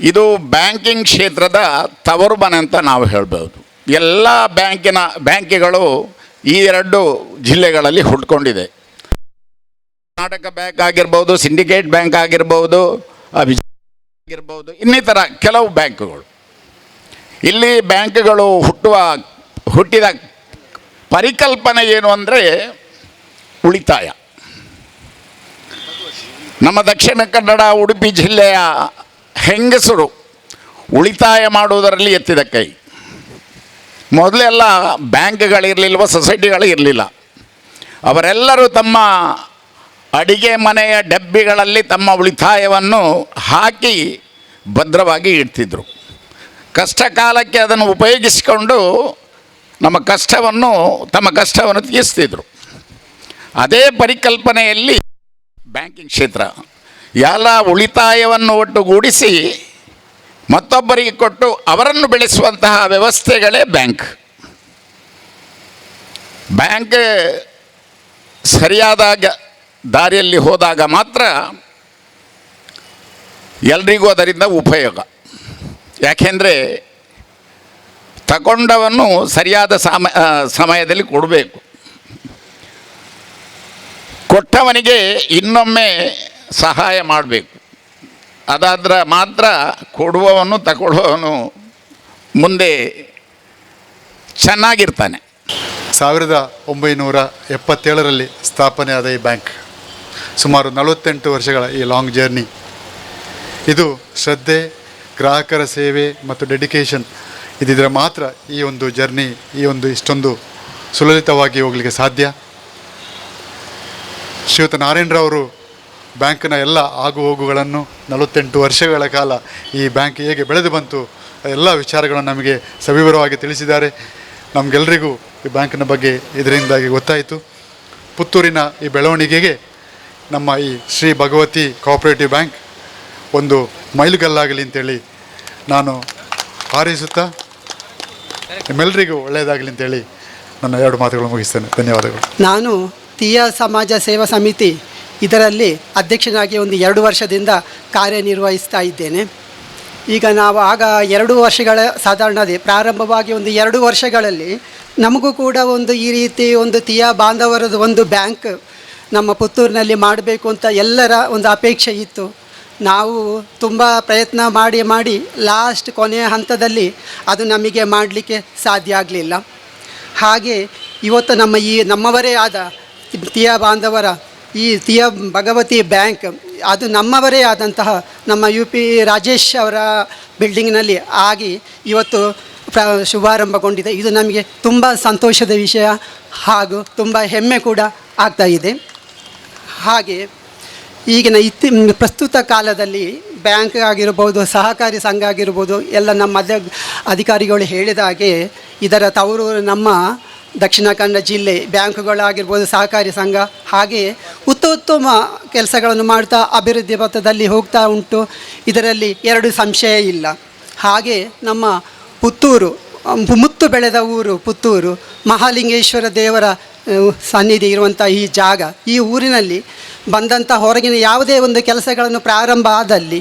ಇದು ಬ್ಯಾಂಕಿಂಗ್ ಕ್ಷೇತ್ರದ ತವರು ಮನೆ ಅಂತ ನಾವು ಹೇಳ್ಬೋದು. ಎಲ್ಲ ಬ್ಯಾಂಕಿನ ಬ್ಯಾಂಕಿಗಳು ಈ ಎರಡು ಜಿಲ್ಲೆಗಳಲ್ಲಿ ಹುಟ್ಕೊಂಡಿದೆ. ಕರ್ನಾಟಕ ಬ್ಯಾಂಕ್ ಆಗಿರ್ಬೋದು, ಸಿಂಡಿಕೇಟ್ ಬ್ಯಾಂಕ್ ಆಗಿರ್ಬೋದು ವಿಜಯ ಆಗಿರ್ಬೋದು, ಇನ್ನಿತರ ಕೆಲವು ಬ್ಯಾಂಕುಗಳು. ಇಲ್ಲಿ ಬ್ಯಾಂಕ್ಗಳು ಹುಟ್ಟುವ, ಹುಟ್ಟಿದ ಪರಿಕಲ್ಪನೆ ಏನು ಅಂದರೆ ಉಳಿತಾಯ. ನಮ್ಮ ದಕ್ಷಿಣ ಕನ್ನಡ, ಉಡುಪಿ ಜಿಲ್ಲೆಯ ಹೆಂಗಸರು ಉಳಿತಾಯ ಮಾಡುವುದರಲ್ಲಿ ಎತ್ತಿದ ಕೈ. ಮೊದಲೆಲ್ಲ ಬ್ಯಾಂಕ್ಗಳಿರಲಿಲ್ವ ಸೊಸೈಟಿಗಳು ಇರಲಿಲ್ಲ ಅವರೆಲ್ಲರೂ ತಮ್ಮ ಅಡಿಗೆ ಮನೆಯ ಡಬ್ಬಿಗಳಲ್ಲಿ ತಮ್ಮ ಉಳಿತಾಯವನ್ನು ಹಾಕಿ ಭದ್ರವಾಗಿ ಇಡ್ತಿದ್ದರು ಕಷ್ಟ ಕಾಲಕ್ಕೆ ಅದನ್ನು ಉಪಯೋಗಿಸಿಕೊಂಡು ನಮ್ಮ ಕಷ್ಟವನ್ನು, ತಮ್ಮ ಕಷ್ಟವನ್ನು ತೀರಿಸ್ತಿದ್ರು. ಅದೇ ಪರಿಕಲ್ಪನೆಯಲ್ಲಿ ಬ್ಯಾಂಕಿಂಗ್ ಕ್ಷೇತ್ರ, ಎಲ್ಲ ಉಳಿತಾಯವನ್ನು ಒಟ್ಟುಗೂಡಿಸಿ ಮತ್ತೊಬ್ಬರಿಗೆ ಕೊಟ್ಟು ಅವರನ್ನು ಬೆಳೆಸುವಂತಹ ವ್ಯವಸ್ಥೆಗಳೇ ಬ್ಯಾಂಕ್. ಬ್ಯಾಂಕ್ ಸರಿಯಾದ ದಾರಿಯಲ್ಲಿ ಹೋದಾಗ ಮಾತ್ರ ಎಲ್ರಿಗೂ ಅದರಿಂದ ಉಪಯೋಗ. ಯಾಕೆಂದರೆ ತಗೊಂಡವನ್ನು ಸರಿಯಾದ ಸಮ ಸಮಯದಲ್ಲಿ ಕೊಡಬೇಕು. ಕೊಟ್ಟವನಿಗೆ ಇನ್ನೊಮ್ಮೆ ಸಹಾಯ ಮಾಡಬೇಕು. ಅದಾದ್ರೆ ಮಾತ್ರ ಕೊಡುವವನು ತಗೊಳ್ಳುವವನು ಮುಂದೆ ಚೆನ್ನಾಗಿರ್ತಾನೆ. ಸಾವಿರದ ಒಂಬೈನೂರ ಎಪ್ಪತ್ತೇಳರಲ್ಲಿ ಸ್ಥಾಪನೆಯಾದ ಈ ಬ್ಯಾಂಕ್ ಸುಮಾರು ನಲವತ್ತೆಂಟು ವರ್ಷಗಳ ಈ ಲಾಂಗ್ ಜರ್ನಿ. ಇದು ಶ್ರದ್ಧೆ, ಗ್ರಾಹಕರ ಸೇವೆ ಮತ್ತು ಡೆಡಿಕೇಶನ್ ಇದ್ದಿದ್ರೆ ಮಾತ್ರ ಈ ಒಂದು ಜರ್ನಿ, ಈ ಒಂದು ಇಷ್ಟೊಂದು ಸುಲಲಿತವಾಗಿ ಹೋಗಲಿಕ್ಕೆ ಸಾಧ್ಯ. ಶ್ರೀಯುತ ನಾರಾಯಣರವರು ಬ್ಯಾಂಕ್ನ ಎಲ್ಲ ಆಗು ಹೋಗುಗಳನ್ನು ನಲವತ್ತೆಂಟು ವರ್ಷಗಳ ಕಾಲ ಈ ಬ್ಯಾಂಕ್ ಹೇಗೆ ಬೆಳೆದು ಬಂತು, ಎಲ್ಲ ವಿಚಾರಗಳನ್ನು ನಮಗೆ ಸವಿವರವಾಗಿ ತಿಳಿಸಿದ್ದಾರೆ. ನಮಗೆಲ್ಲರಿಗೂ ಈ ಬ್ಯಾಂಕಿನ ಬಗ್ಗೆ ಇದರಿಂದಾಗಿ ಗೊತ್ತಾಯಿತು. ಪುತ್ತೂರಿನ ಈ ಬೆಳವಣಿಗೆಗೆ ನಮ್ಮ ಈ ಶ್ರೀ ಭಗವತಿ ಕೋಆಪರೇಟಿವ್ ಬ್ಯಾಂಕ್ ಒಂದು ಮೈಲುಗಲ್ಲಾಗಲಿ ಅಂತೇಳಿ ನಾನು ಹಾರೈಸುತ್ತಾ ನಿಮ್ಮೆಲ್ಲರಿಗೂ ಒಳ್ಳೆಯದಾಗಲಿ ಅಂತೇಳಿ ನನ್ನ ಎರಡು ಮಾತುಗಳು ಮುಗಿಸ್ತೇನೆ. ಧನ್ಯವಾದಗಳು. ನಾನು ತೀಯ ಸಮಾಜ ಸೇವಾ ಸಮಿತಿ ಇದರಲ್ಲಿ ಅಧ್ಯಕ್ಷನಾಗಿ ಒಂದು ಎರಡು ವರ್ಷದಿಂದ ಕಾರ್ಯನಿರ್ವಹಿಸ್ತಾ ಇದ್ದೇನೆ. ಈಗ ನಾವು ಆಗ ಎರಡು ವರ್ಷಗಳ ಸಾಧಾರಣ ಅದೇ, ಪ್ರಾರಂಭವಾಗಿ ಒಂದು ಎರಡು ವರ್ಷಗಳಲ್ಲಿ ನಮಗೂ ಕೂಡ ಒಂದು ಈ ರೀತಿ ಒಂದು ತಿಯಾ ಬಾಂಧವರದ ಒಂದು ಬ್ಯಾಂಕ್ ನಮ್ಮ ಪುತ್ತೂರಿನಲ್ಲಿ ಮಾಡಬೇಕು ಅಂತ ಎಲ್ಲರ ಒಂದು ಅಪೇಕ್ಷೆ ಇತ್ತು. ನಾವು ತುಂಬ ಪ್ರಯತ್ನ ಮಾಡಿ ಮಾಡಿ ಲಾಸ್ಟ್ ಕೊನೆಯ ಹಂತದಲ್ಲಿ ಅದು ನಮಗೆ ಮಾಡಲಿಕ್ಕೆ ಸಾಧ್ಯ ಆಗಲಿಲ್ಲ. ಹಾಗೆ ಇವತ್ತು ನಮ್ಮ ಈ ನಮ್ಮವರೇ ಆದ ತಿಯಾ ಬಾಂಧವರ ಈ ತಿಯ ಭಗವತಿ ಬ್ಯಾಂಕ್, ಅದು ನಮ್ಮವರೇ ಆದಂತಹ ನಮ್ಮ ಯು ಪಿ ರಾಜೇಶ್ ಅವರ ಬಿಲ್ಡಿಂಗ್ನಲ್ಲಿ ಆಗಿ ಇವತ್ತು ಪ್ರ ಶುಭಾರಂಭಗೊಂಡಿದೆ. ಇದು ನಮಗೆ ತುಂಬ ಸಂತೋಷದ ವಿಷಯ ಹಾಗೂ ತುಂಬ ಹೆಮ್ಮೆ ಕೂಡ ಆಗ್ತಾ ಇದೆ. ಹಾಗೆ ಈಗಿನ ಇತ್ತಿ, ಪ್ರಸ್ತುತ ಕಾಲದಲ್ಲಿ ಬ್ಯಾಂಕ್ ಆಗಿರ್ಬೋದು, ಸಹಕಾರಿ ಸಂಘ ಆಗಿರ್ಬೋದು, ಎಲ್ಲ ನಮ್ಮ ಅಧಿಕಾರಿಗಳು ಹೇಳಿದ ಹಾಗೆ ಇದರ ತವರು ನಮ್ಮ ದಕ್ಷಿಣ ಕನ್ನಡ ಜಿಲ್ಲೆ ಬ್ಯಾಂಕುಗಳಾಗಿರ್ಬೋದು ಸಹಕಾರಿ ಸಂಘ, ಹಾಗೆಯೇ ಉತ್ತಮ ಕೆಲಸಗಳನ್ನು ಮಾಡ್ತಾ ಅಭಿವೃದ್ಧಿ ಪಥದಲ್ಲಿ ಹೋಗ್ತಾ ಉಂಟು. ಇದರಲ್ಲಿ ಎರಡು ಸಂಶಯ ಇಲ್ಲ. ಹಾಗೆ ನಮ್ಮ ಪುತ್ತೂರು, ಮುತ್ತು ಬೆಳೆದ ಊರು ಪುತ್ತೂರು, ಮಹಾಲಿಂಗೇಶ್ವರ ದೇವರ ಸನ್ನಿಧಿ ಇರುವಂಥ ಈ ಜಾಗ, ಈ ಊರಿನಲ್ಲಿ ಬಂದಂಥ ಹೊರಗಿನ ಯಾವುದೇ ಒಂದು ಕೆಲಸಗಳನ್ನು ಪ್ರಾರಂಭ ಆದಲ್ಲಿ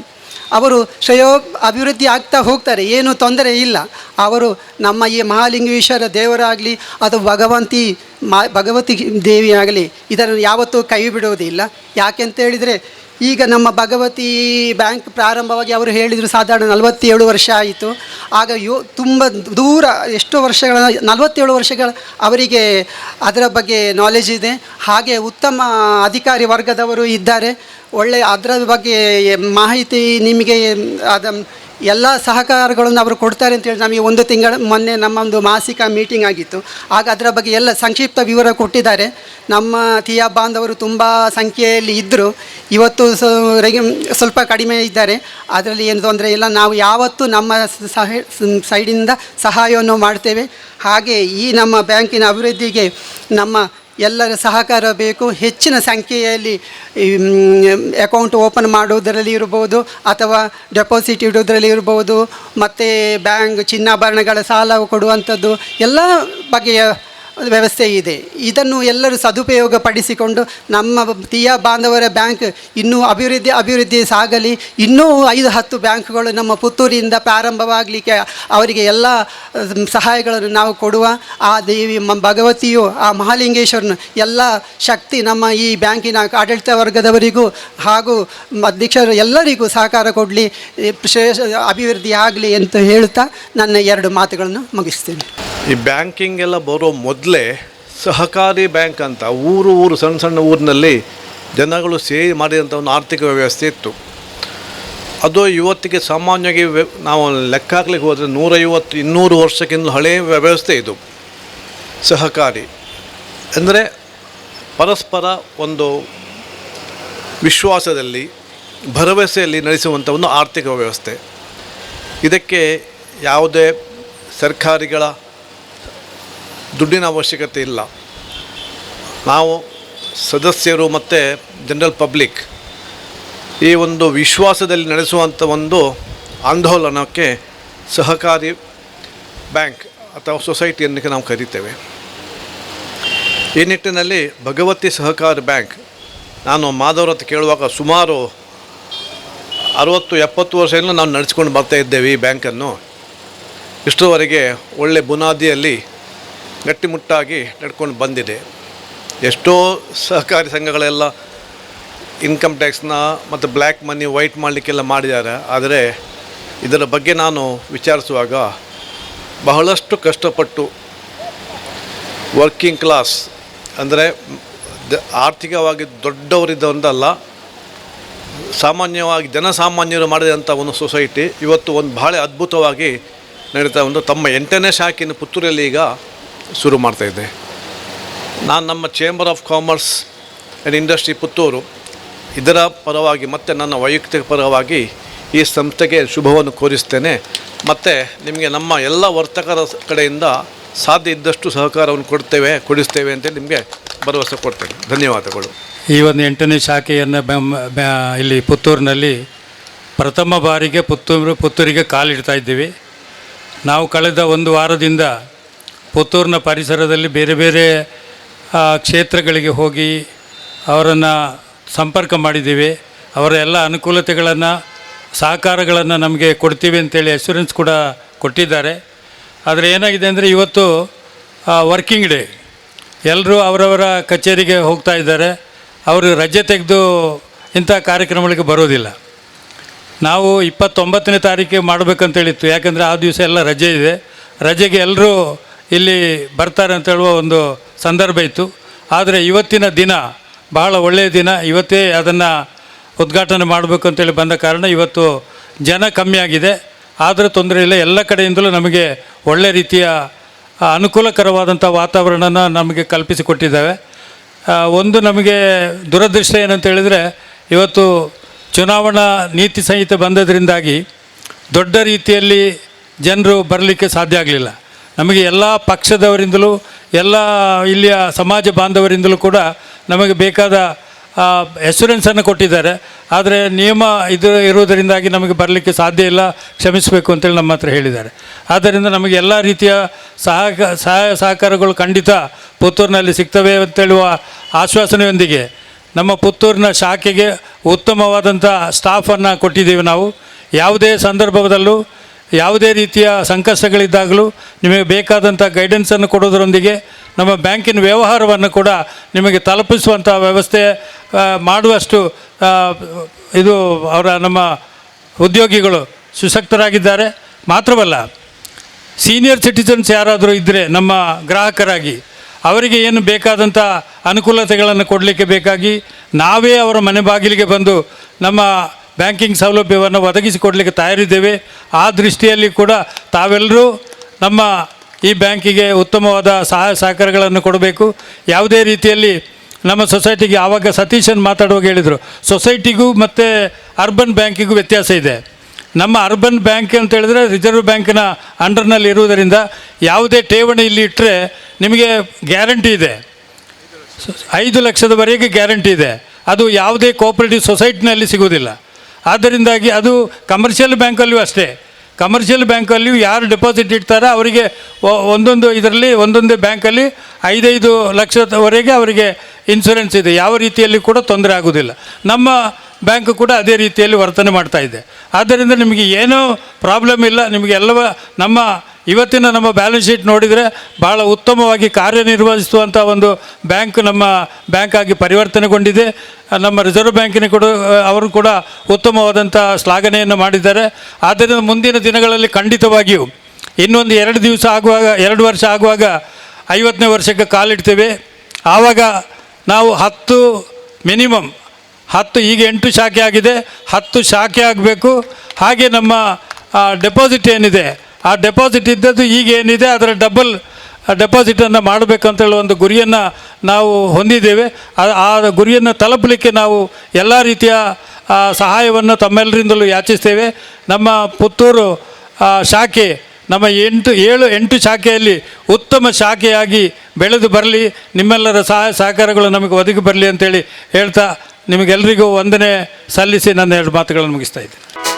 ಅವರು ಶ್ರೇಯೋ ಅಭಿವೃದ್ಧಿ ಆಗ್ತಾ ಹೋಗ್ತಾರೆ, ಏನು ತೊಂದರೆ ಇಲ್ಲ. ಅವರು ನಮ್ಮ ಈ ಮಹಾಲಿಂಗೇಶ್ವರ ದೇವರಾಗಲಿ ಅಥವಾ ಭಗವಂತಿ ಮಾ, ಭಗವತಿ ದೇವಿ ಆಗಲಿ, ಇದನ್ನು ಯಾವತ್ತೂ ಕೈ ಬಿಡುವುದಿಲ್ಲ ಯಾಕೆಂತ ಹೇಳಿದರೆ, ಈಗ ನಮ್ಮ ಭಗವತಿ ಬ್ಯಾಂಕ್ ಪ್ರಾರಂಭವಾಗಿ ಅವರು ಹೇಳಿದರು ಸಾಧಾರಣ ನಲವತ್ತೇಳು ವರ್ಷ ಆಯಿತು. ಆಗ ಯೋ, ತುಂಬ ದೂರ ಎಷ್ಟೋ ವರ್ಷಗಳ, ನಲವತ್ತೇಳು ವರ್ಷಗಳ ಅವರಿಗೆ ಅದರ ಬಗ್ಗೆ ನಾಲೆಜ್ ಇದೆ. ಹಾಗೆ ಉತ್ತಮ ಅಧಿಕಾರಿ ವರ್ಗದವರು ಇದ್ದಾರೆ. ಒಳ್ಳೆಯ ಅದರ ಬಗ್ಗೆ ಮಾಹಿತಿ ನಿಮಗೆ, ಅದ ಎಲ್ಲ ಸಹಕಾರಗಳನ್ನು ಅವರು ಕೊಡ್ತಾರೆ ಅಂತೇಳಿ ನಮಗೆ ಒಂದು ತಿಂಗಳ ಮೊನ್ನೆ ನಮ್ಮ ಒಂದು ಮಾಸಿಕ ಮೀಟಿಂಗ್ ಆಗಿತ್ತು. ಆಗ ಅದರ ಬಗ್ಗೆ ಎಲ್ಲ ಸಂಕ್ಷಿಪ್ತ ವಿವರ ಕೊಟ್ಟಿದ್ದಾರೆ. ನಮ್ಮ ತಿಯಾ ಬಾಂಧವರು ತುಂಬ ಸಂಖ್ಯೆಯಲ್ಲಿ ಇದ್ದರು ಇವತ್ತು ಸ್ವಲ್ಪ ಕಡಿಮೆ ಇದ್ದಾರೆ. ಅದರಲ್ಲಿ ಏನು ತೊಂದರೆ ಇಲ್ಲ. ನಾವು ಯಾವತ್ತೂ ನಮ್ಮ ಸಹ ಸೈಡಿಂದ ಸಹಾಯವನ್ನು ಮಾಡ್ತೇವೆ. ಹಾಗೆ ಈ ನಮ್ಮ ಬ್ಯಾಂಕಿನ ಅಭಿವೃದ್ಧಿಗೆ ನಮ್ಮ ಎಲ್ಲರ ಸಹಕಾರ ಬೇಕು. ಹೆಚ್ಚಿನ ಸಂಖ್ಯೆಯಲ್ಲಿ ಅಕೌಂಟ್ ಓಪನ್ ಮಾಡುವುದರಲ್ಲಿ ಇರ್ಬೋದು, ಅಥವಾ ಡೆಪಾಸಿಟ್ ಇಡೋದರಲ್ಲಿ ಇರ್ಬೋದು, ಮತ್ತು ಬ್ಯಾಂಕ್ ಚಿನ್ನಾಭರಣಗಳ ಸಾಲ ಕೊಡುವಂಥದ್ದು, ಎಲ್ಲ ಬಗೆಯ ವ್ಯವಸ್ಥೆ ಇದೆ. ಇದನ್ನು ಎಲ್ಲರೂ ಸದುಪಯೋಗ ಪಡಿಸಿಕೊಂಡು ನಮ್ಮ ತೀಯಾ ಬಾಂಧವರ ಬ್ಯಾಂಕ್ ಇನ್ನೂ ಅಭಿವೃದ್ಧಿ ಅಭಿವೃದ್ಧಿ ಸಾಗಲಿ. ಇನ್ನೂ ಐದು, ಹತ್ತು ಬ್ಯಾಂಕ್ಗಳು ನಮ್ಮ ಪುತ್ತೂರಿನಿಂದ ಪ್ರಾರಂಭವಾಗಲಿಕ್ಕೆ ಅವರಿಗೆ ಎಲ್ಲ ಸಹಾಯಗಳನ್ನು ನಾವು ಕೊಡುವ ಆ ದೇವಿ ಭಗವತಿಯು, ಆ ಮಹಾಲಿಂಗೇಶ್ವರನು ಎಲ್ಲ ಶಕ್ತಿ ನಮ್ಮ ಈ ಬ್ಯಾಂಕಿನ ಆಡಳಿತ ವರ್ಗದವರಿಗೂ ಹಾಗೂ ಅಧ್ಯಕ್ಷರು ಎಲ್ಲರಿಗೂ ಸಹಕಾರ ಕೊಡಲಿ. ಶ್ರೇಷ್ಠ ಅಭಿವೃದ್ಧಿ ಆಗಲಿ ಅಂತ ಹೇಳುತ್ತಾ ನನ್ನ ಎರಡು ಮಾತುಗಳನ್ನು ಮುಗಿಸ್ತೀನಿ. ಈ ಬ್ಯಾಂಕಿಂಗ್ ಎಲ್ಲ ಬರೋ ಮೊದಲೇ ಸಹಕಾರಿ ಬ್ಯಾಂಕ್ ಅಂತ ಊರು ಊರು ಸಣ್ಣ ಸಣ್ಣ ಊರಿನಲ್ಲಿ ಜನಗಳು ಸೇರಿ ಮಾಡಿದಂಥ ಒಂದು ಆರ್ಥಿಕ ವ್ಯವಸ್ಥೆ ಇತ್ತು. ಅದು ಇವತ್ತಿಗೆ ಸಾಮಾನ್ಯವಾಗಿ ನಾವು ಲೆಕ್ಕ ಹಾಕ್ಲಿಕ್ಕೆ ಹೋದರೆ ನೂರೈವತ್ತು, ಇನ್ನೂರು ವರ್ಷಕ್ಕಿಂತ ಹಳೆಯ ವ್ಯವಸ್ಥೆ ಇದು. ಸಹಕಾರಿ. ಅಂದರೆ ಪರಸ್ಪರ ಒಂದು ವಿಶ್ವಾಸದಲ್ಲಿ, ಭರವಸೆಯಲ್ಲಿ ನಡೆಸುವಂಥ ಒಂದು ಆರ್ಥಿಕ ವ್ಯವಸ್ಥೆ. ಇದಕ್ಕೆ ಯಾವುದೇ ಸರ್ಕಾರಿಗಳ ದುಡ್ಡಿನ ಅವಶ್ಯಕತೆ ಇಲ್ಲ. ನಾವು ಸದಸ್ಯರು ಮತ್ತು ಜನರಲ್ ಪಬ್ಲಿಕ್ ಈ ಒಂದು ವಿಶ್ವಾಸದಲ್ಲಿ ನಡೆಸುವಂಥ ಒಂದು ಆಂದೋಲನಕ್ಕೆ ಸಹಕಾರಿ ಬ್ಯಾಂಕ್ ಅಥವಾ ಸೊಸೈಟಿ ಅನ್ನಕ್ಕೆ ನಾವು ಕರಿತೇವೆ. ಈ ನಿಟ್ಟಿನಲ್ಲಿ ಭಗವತಿ ಸಹಕಾರಿ ಬ್ಯಾಂಕ್ ನಾನು ಮಾಧವರ ಹತ್ರ ಕೇಳುವಾಗ ಸುಮಾರು ಅರುವತ್ತು ಎಪ್ಪತ್ತು ವರ್ಷದಿಂದ ನಾವು ನಡೆಸ್ಕೊಂಡು ಬರ್ತಾ ಇದ್ದೇವೆ ಈ ಬ್ಯಾಂಕನ್ನು. ಇಷ್ಟರವರೆಗೆ ಒಳ್ಳೆ ಬುನಾದಿಯಲ್ಲಿ ಗಟ್ಟಿಮುಟ್ಟಾಗಿ ನಡ್ಕೊಂಡು ಬಂದಿದೆ. ಎಷ್ಟೋ ಸಹಕಾರಿ ಸಂಘಗಳೆಲ್ಲ ಇನ್ಕಮ್ ಟ್ಯಾಕ್ಸ್ನ ಮತ್ತು ಬ್ಲ್ಯಾಕ್ ಮನಿ ವೈಟ್ ಮಾಡಲಿಕ್ಕೆಲ್ಲ ಮಾಡಿದ್ದಾರೆ. ಆದರೆ ಇದರ ಬಗ್ಗೆ ನಾನು ವಿಚಾರಿಸುವಾಗ ಬಹಳಷ್ಟು ಕಷ್ಟಪಟ್ಟು ವರ್ಕಿಂಗ್ ಕ್ಲಾಸ್ ಅಂದರೆ ಆರ್ಥಿಕವಾಗಿ ದೊಡ್ಡವರಿದ್ದೊಂದಲ್ಲ ಸಾಮಾನ್ಯವಾಗಿ ಜನಸಾಮಾನ್ಯರು ಮಾಡಿದಂಥ ಒಂದು ಸೊಸೈಟಿ ಇವತ್ತು ಒಂದು ಭಾಳ ಅದ್ಭುತವಾಗಿ ನಡೀತಾ ಒಂದು ತಮ್ಮ ಎಂಟನೇ ಶಾಖಿನ ಪುತ್ತೂರಲ್ಲಿ ಈಗ ಶುರು ಮಾಡ್ತಾ ಇದೆ ನಾನು ನಮ್ಮ chamber of commerce and industry Puttur. ಇದರ ಪರವಾಗಿ ಮತ್ತು ನನ್ನ ವೈಯಕ್ತಿಕ ಪರವಾಗಿ ಈ ಸಂಸ್ಥೆಗೆ ಶುಭವನ್ನು ಕೋರಿಸ್ತೇನೆ. ಮತ್ತು ನಿಮಗೆ ನಮ್ಮ ಎಲ್ಲ ವರ್ತಕರ ಕಡೆಯಿಂದ ಸಾಧ್ಯ ಇದ್ದಷ್ಟು ಸಹಕಾರವನ್ನು ಕೊಡ್ತೇವೆ, ಕೊಡಿಸ್ತೇವೆ ಅಂತೇಳಿ ನಿಮಗೆ ಭರವಸೆ ಕೊಡ್ತೇನೆ. ಧನ್ಯವಾದಗಳು. ಈ ಒಂದು ಎಂಟನೇ ಶಾಖೆಯನ್ನು ಇಲ್ಲಿ ಪುತ್ತೂರಿನಲ್ಲಿ ಪ್ರಥಮ ಬಾರಿಗೆ ಪುತ್ತೂರು, ಪುತ್ತೂರಿಗೆ ಕಾಲಿಡ್ತಾ ಇದ್ದೀವಿ. ನಾವು ಕಳೆದ ಒಂದು ವಾರದಿಂದ ಪುತ್ತೂರಿನ ಪರಿಸರದಲ್ಲಿ ಬೇರೆ ಬೇರೆ ಕ್ಷೇತ್ರಗಳಿಗೆ ಹೋಗಿ ಅವರನ್ನು ಸಂಪರ್ಕ ಮಾಡಿದ್ದೀವಿ. ಅವರ ಎಲ್ಲ ಅನುಕೂಲತೆಗಳನ್ನು, ಸಹಕಾರಗಳನ್ನು ನಮಗೆ ಕೊಡ್ತೀವಿ ಅಂತೇಳಿ ಅಶ್ಯೂರೆನ್ಸ್ ಕೂಡ ಕೊಟ್ಟಿದ್ದಾರೆ. ಆದರೆ ಏನಾಗಿದೆ ಅಂದರೆ ಇವತ್ತು ವರ್ಕಿಂಗ್ ಡೇ ಎಲ್ಲರೂ ಅವರವರ ಕಚೇರಿಗೆ ಹೋಗ್ತಾ ಇದ್ದಾರೆ. ಅವರು ರಜೆ ತೆಗೆದು ಇಂಥ ಕಾರ್ಯಕ್ರಮಗಳಿಗೆ ಬರೋದಿಲ್ಲ. ನಾವು ಇಪ್ಪತ್ತೊಂಬತ್ತನೇ ತಾರೀಕಿಗೆ ಮಾಡಬೇಕಂತೇಳಿತ್ತು ಯಾಕಂದರೆ ಆ ದಿವಸ ಎಲ್ಲ ರಜೆ ಇದೆ. ರಜೆಗೆ ಎಲ್ಲರೂ ಇಲ್ಲಿ ಬರ್ತಾರೆ ಅಂತ ಹೇಳುವ ಒಂದು ಸಂದರ್ಭ ಇತ್ತು. ಆದರೆ ಇವತ್ತಿನ ದಿನ ಬಹಳ ಒಳ್ಳೆಯ ದಿನ. ಇವತ್ತೇ ಅದನ್ನು ಉದ್ಘಾಟನೆ ಮಾಡಬೇಕು ಅಂತೇಳಿ ಬಂದ ಕಾರಣ ಇವತ್ತು ಜನ ಕಮ್ಮಿ ಆಗಿದೆ. ಆದರೆ ತೊಂದರೆ ಇಲ್ಲ. ಎಲ್ಲ ಕಡೆಯಿಂದಲೂ ನಮಗೆ ಒಳ್ಳೆ ರೀತಿಯ ಅನುಕೂಲಕರವಾದಂಥ ವಾತಾವರಣನ ನಮಗೆ ಕಲ್ಪಿಸಿಕೊಟ್ಟಿದ್ದಾವೆ ಒಂದು ನಮಗೆ ದುರದೃಷ್ಟ ಏನಂತ ಹೇಳಿದರೆ, ಇವತ್ತು ಚುನಾವಣಾ ನೀತಿ ಸಂಹಿತೆ ಬಂದದರಿಂದಾಗಿ ದೊಡ್ಡ ರೀತಿಯಲ್ಲಿ ಜನರು ಬರಲಿಕ್ಕೆ ಸಾಧ್ಯ ಆಗಲಿಲ್ಲ. ನಮಗೆ ಎಲ್ಲ ಪಕ್ಷದವರಿಂದಲೂ ಎಲ್ಲ ಇಲ್ಲಿಯ ಸಮಾಜ ಬಾಂಧವರಿಂದಲೂ ಕೂಡ ನಮಗೆ ಬೇಕಾದ ಆ, ಎಶ್ಯೂರೆನ್ಸನ್ನು ಕೊಟ್ಟಿದ್ದಾರೆ. ಆದರೆ ನಿಯಮ ಇದು ಇರುವುದರಿಂದಾಗಿ ನಮಗೆ ಬರಲಿಕ್ಕೆ ಸಾಧ್ಯ ಇಲ್ಲ ಕ್ಷಮಿಸಬೇಕು ಅಂತೇಳಿ ನಮ್ಮ ಹತ್ರ ಹೇಳಿದ್ದಾರೆ. ಆದ್ದರಿಂದ ನಮಗೆ ಎಲ್ಲ ರೀತಿಯ ಸಹಕ ಸಹಾಯ ಸಹಕಾರಗಳು ಖಂಡಿತ ಪುತ್ತೂರಿನಲ್ಲಿ ಸಿಗ್ತವೆ ಅಂತೇಳುವ ಆಶ್ವಾಸನೆಯೊಂದಿಗೆ ನಮ್ಮ ಪುತ್ತೂರಿನ ಶಾಖೆಗೆ ಉತ್ತಮವಾದಂಥ ಸ್ಟಾಫನ್ನು ಕೊಟ್ಟಿದ್ದೀವಿ ನಾವು. ಯಾವುದೇ ಸಂದರ್ಭದಲ್ಲೂ ಯಾವುದೇ ರೀತಿಯ ಸಂಕಷ್ಟಗಳಿದ್ದಾಗಲೂ ನಿಮಗೆ ಬೇಕಾದಂಥ ಗೈಡೆನ್ಸನ್ನು ಕೊಡೋದರೊಂದಿಗೆ ನಮ್ಮ ಬ್ಯಾಂಕಿನ ವ್ಯವಹಾರವನ್ನು ಕೂಡ ನಿಮಗೆ ತಲುಪಿಸುವಂಥ ವ್ಯವಸ್ಥೆ ಮಾಡುವಷ್ಟು ಇದು ಅವರ ನಮ್ಮ ಉದ್ಯೋಗಿಗಳು ಸುಶಕ್ತರಾಗಿದ್ದಾರೆ ಮಾತ್ರವಲ್ಲ ಸೀನಿಯರ್ ಸಿಟಿಸನ್ಸ್ ಯಾರಾದರೂ ಇದ್ದರೆ ನಮ್ಮ ಗ್ರಾಹಕರಾಗಿ ಅವರಿಗೆ ಏನು ಬೇಕಾದಂಥ ಅನುಕೂಲತೆಗಳನ್ನು ಕೊಡಲಿಕ್ಕೆ ಬೇಕಾಗಿ ನಾವೇ ಅವರ ಮನೆ ಬಾಗಿಲಿಗೆ ಬಂದು ನಮ್ಮ ಬ್ಯಾಂಕಿಂಗ್ ಸೌಲಭ್ಯವನ್ನು ಒದಗಿಸಿಕೊಡಲಿಕ್ಕೆ ತಯಾರಿದ್ದೇವೆ. ಆ ದೃಷ್ಟಿಯಲ್ಲಿ ಕೂಡ ತಾವೆಲ್ಲರೂ ನಮ್ಮ ಈ ಬ್ಯಾಂಕಿಗೆ ಉತ್ತಮವಾದ ಸಹಾಯ ಸಹಕಾರಗಳನ್ನು ಕೊಡಬೇಕು. ಯಾವುದೇ ರೀತಿಯಲ್ಲಿ ನಮ್ಮ ಸೊಸೈಟಿಗೆ ಆವಾಗ ಸತೀಶನ್ ಮಾತಾಡುವಾಗ ಹೇಳಿದರು, ಸೊಸೈಟಿಗೂ ಮತ್ತು ಅರ್ಬನ್ ಬ್ಯಾಂಕಿಗೂ ವ್ಯತ್ಯಾಸ ಇದೆ. ನಮ್ಮ ಅರ್ಬನ್ ಬ್ಯಾಂಕ್ ಅಂತ ಹೇಳಿದ್ರೆ ರಿಸರ್ವ್ ಬ್ಯಾಂಕಿನ ಅಂಡರ್ನಲ್ಲಿ ಇರುವುದರಿಂದ ಯಾವುದೇ ಠೇವಣಿ ಇಲ್ಲಿ ಇಟ್ಟರೆ ನಿಮಗೆ ಗ್ಯಾರಂಟಿ ಇದೆ. ಐದು ಲಕ್ಷದವರೆಗೆ ಗ್ಯಾರಂಟಿ ಇದೆ. ಅದು ಯಾವುದೇ ಕೋಆಪರೇಟಿವ್ ಸೊಸೈಟಿನಲ್ಲಿ ಸಿಗುವುದಿಲ್ಲ. ಆದ್ದರಿಂದಾಗಿ ಅದು ಕಮರ್ಷಿಯಲ್ ಬ್ಯಾಂಕಲ್ಲಿಯೂ ಅಷ್ಟೇ. ಕಮರ್ಷಿಯಲ್ ಬ್ಯಾಂಕಲ್ಲಿಯೂ ಯಾರು ಡೆಪಾಸಿಟ್ ಇಡ್ತಾರೋ ಅವರಿಗೆ ಒಂದೊಂದು ಇದರಲ್ಲಿ, ಒಂದೊಂದೇ ಬ್ಯಾಂಕಲ್ಲಿ ಐದೈದು ಲಕ್ಷದವರೆಗೆ ಅವರಿಗೆ ಇನ್ಶೂರೆನ್ಸ್ ಇದೆ. ಯಾವ ರೀತಿಯಲ್ಲಿ ಕೂಡ ತೊಂದರೆ ಆಗೋದಿಲ್ಲ. ನಮ್ಮ ಬ್ಯಾಂಕ್ ಕೂಡ ಅದೇ ರೀತಿಯಲ್ಲಿ ವರ್ತನೆ ಮಾಡ್ತಾ ಇದೆ. ಆದ್ದರಿಂದ ನಿಮಗೆ ಏನೂ ಪ್ರಾಬ್ಲಮ್ ಇಲ್ಲ. ನಿಮಗೆ ಎಲ್ಲವ, ನಮ್ಮ ಇವತ್ತಿನ ನಮ್ಮ ಬ್ಯಾಲೆನ್ಸ್ ಶೀಟ್ ನೋಡಿದರೆ ಭಾಳ ಉತ್ತಮವಾಗಿ ಕಾರ್ಯನಿರ್ವಹಿಸುವಂಥ ಒಂದು ಬ್ಯಾಂಕ್ ನಮ್ಮ ಬ್ಯಾಂಕ್ ಆಗಿ ಪರಿವರ್ತನೆಗೊಂಡಿದೆ. ನಮ್ಮ ರಿಸರ್ವ್ ಬ್ಯಾಂಕಿನ ಕೂಡ ಅವರು ಕೂಡ ಉತ್ತಮವಾದಂಥ ಶ್ಲಾಘನೆಯನ್ನು ಮಾಡಿದ್ದಾರೆ. ಆದ್ದರಿಂದ ಮುಂದಿನ ದಿನಗಳಲ್ಲಿ ಖಂಡಿತವಾಗಿಯೂ ಇನ್ನೊಂದು ಎರಡು ದಿವಸ ಆಗುವಾಗ, ಎರಡು ವರ್ಷ ಆಗುವಾಗ ಐವತ್ತನೇ ವರ್ಷಕ್ಕೆ ಕಾಲಿಡ್ತೇವೆ. ಆವಾಗ ನಾವು ಹತ್ತು ಮಿನಿಮಮ್, ಹತ್ತು, ಈಗ ಎಂಟು ಶಾಖೆ ಆಗಿದೆ. ಹತ್ತು ಶಾಖೆ ಆಗಬೇಕು. ಹಾಗೆ ನಮ್ಮ ಡೆಪಾಸಿಟ್ ಏನಿದೆ? ಆ ಡೆಪಾಸಿಟ್ ಇದ್ದದ್ದು ಈಗ ಏನಿದೆ? ಅದರ ಡಬಲ್ ಡೆಪಾಸಿಟನ್ನು ಮಾಡಬೇಕಂತೇಳಿ ಒಂದು ಗುರಿಯನ್ನು ನಾವು ಹೊಂದಿದ್ದೇವೆ. ಆ- ಗುರಿಯನ್ನು ತಲುಪಲಿಕ್ಕೆ ನಾವು ಎಲ್ಲ ರೀತಿಯ ಸಹಾಯವನ್ನು ತಮ್ಮೆಲ್ಲರಿಂದಲೂ ಯಾಚಿಸ್ತೇವೆ. ನಮ್ಮ ಪುತ್ತೂರು ಶಾಖೆ, ನಮ್ಮ ಎಂಟು, ಏಳು, ಎಂಟು ಶಾಖೆಯಲ್ಲಿ ಉತ್ತಮ ಶಾಖೆಯಾಗಿ ಬೆಳೆದು ಬರಲಿ. ನಿಮ್ಮೆಲ್ಲರ ಸಹಾಯ ಸಹಕಾರಗಳು ನಮಗೆ ಒದಗಿ ಬರಲಿ ಅಂತೇಳಿ ಹೇಳ್ತಾ ನಿಮಗೆಲ್ಲರಿಗೂ ವಂದನೆ ಸಲ್ಲಿಸಿ ನನ್ನ ಎರಡು ಮಾತುಗಳನ್ನು ಮುಗಿಸ್ತಾ ಇದ್ದೇನೆ.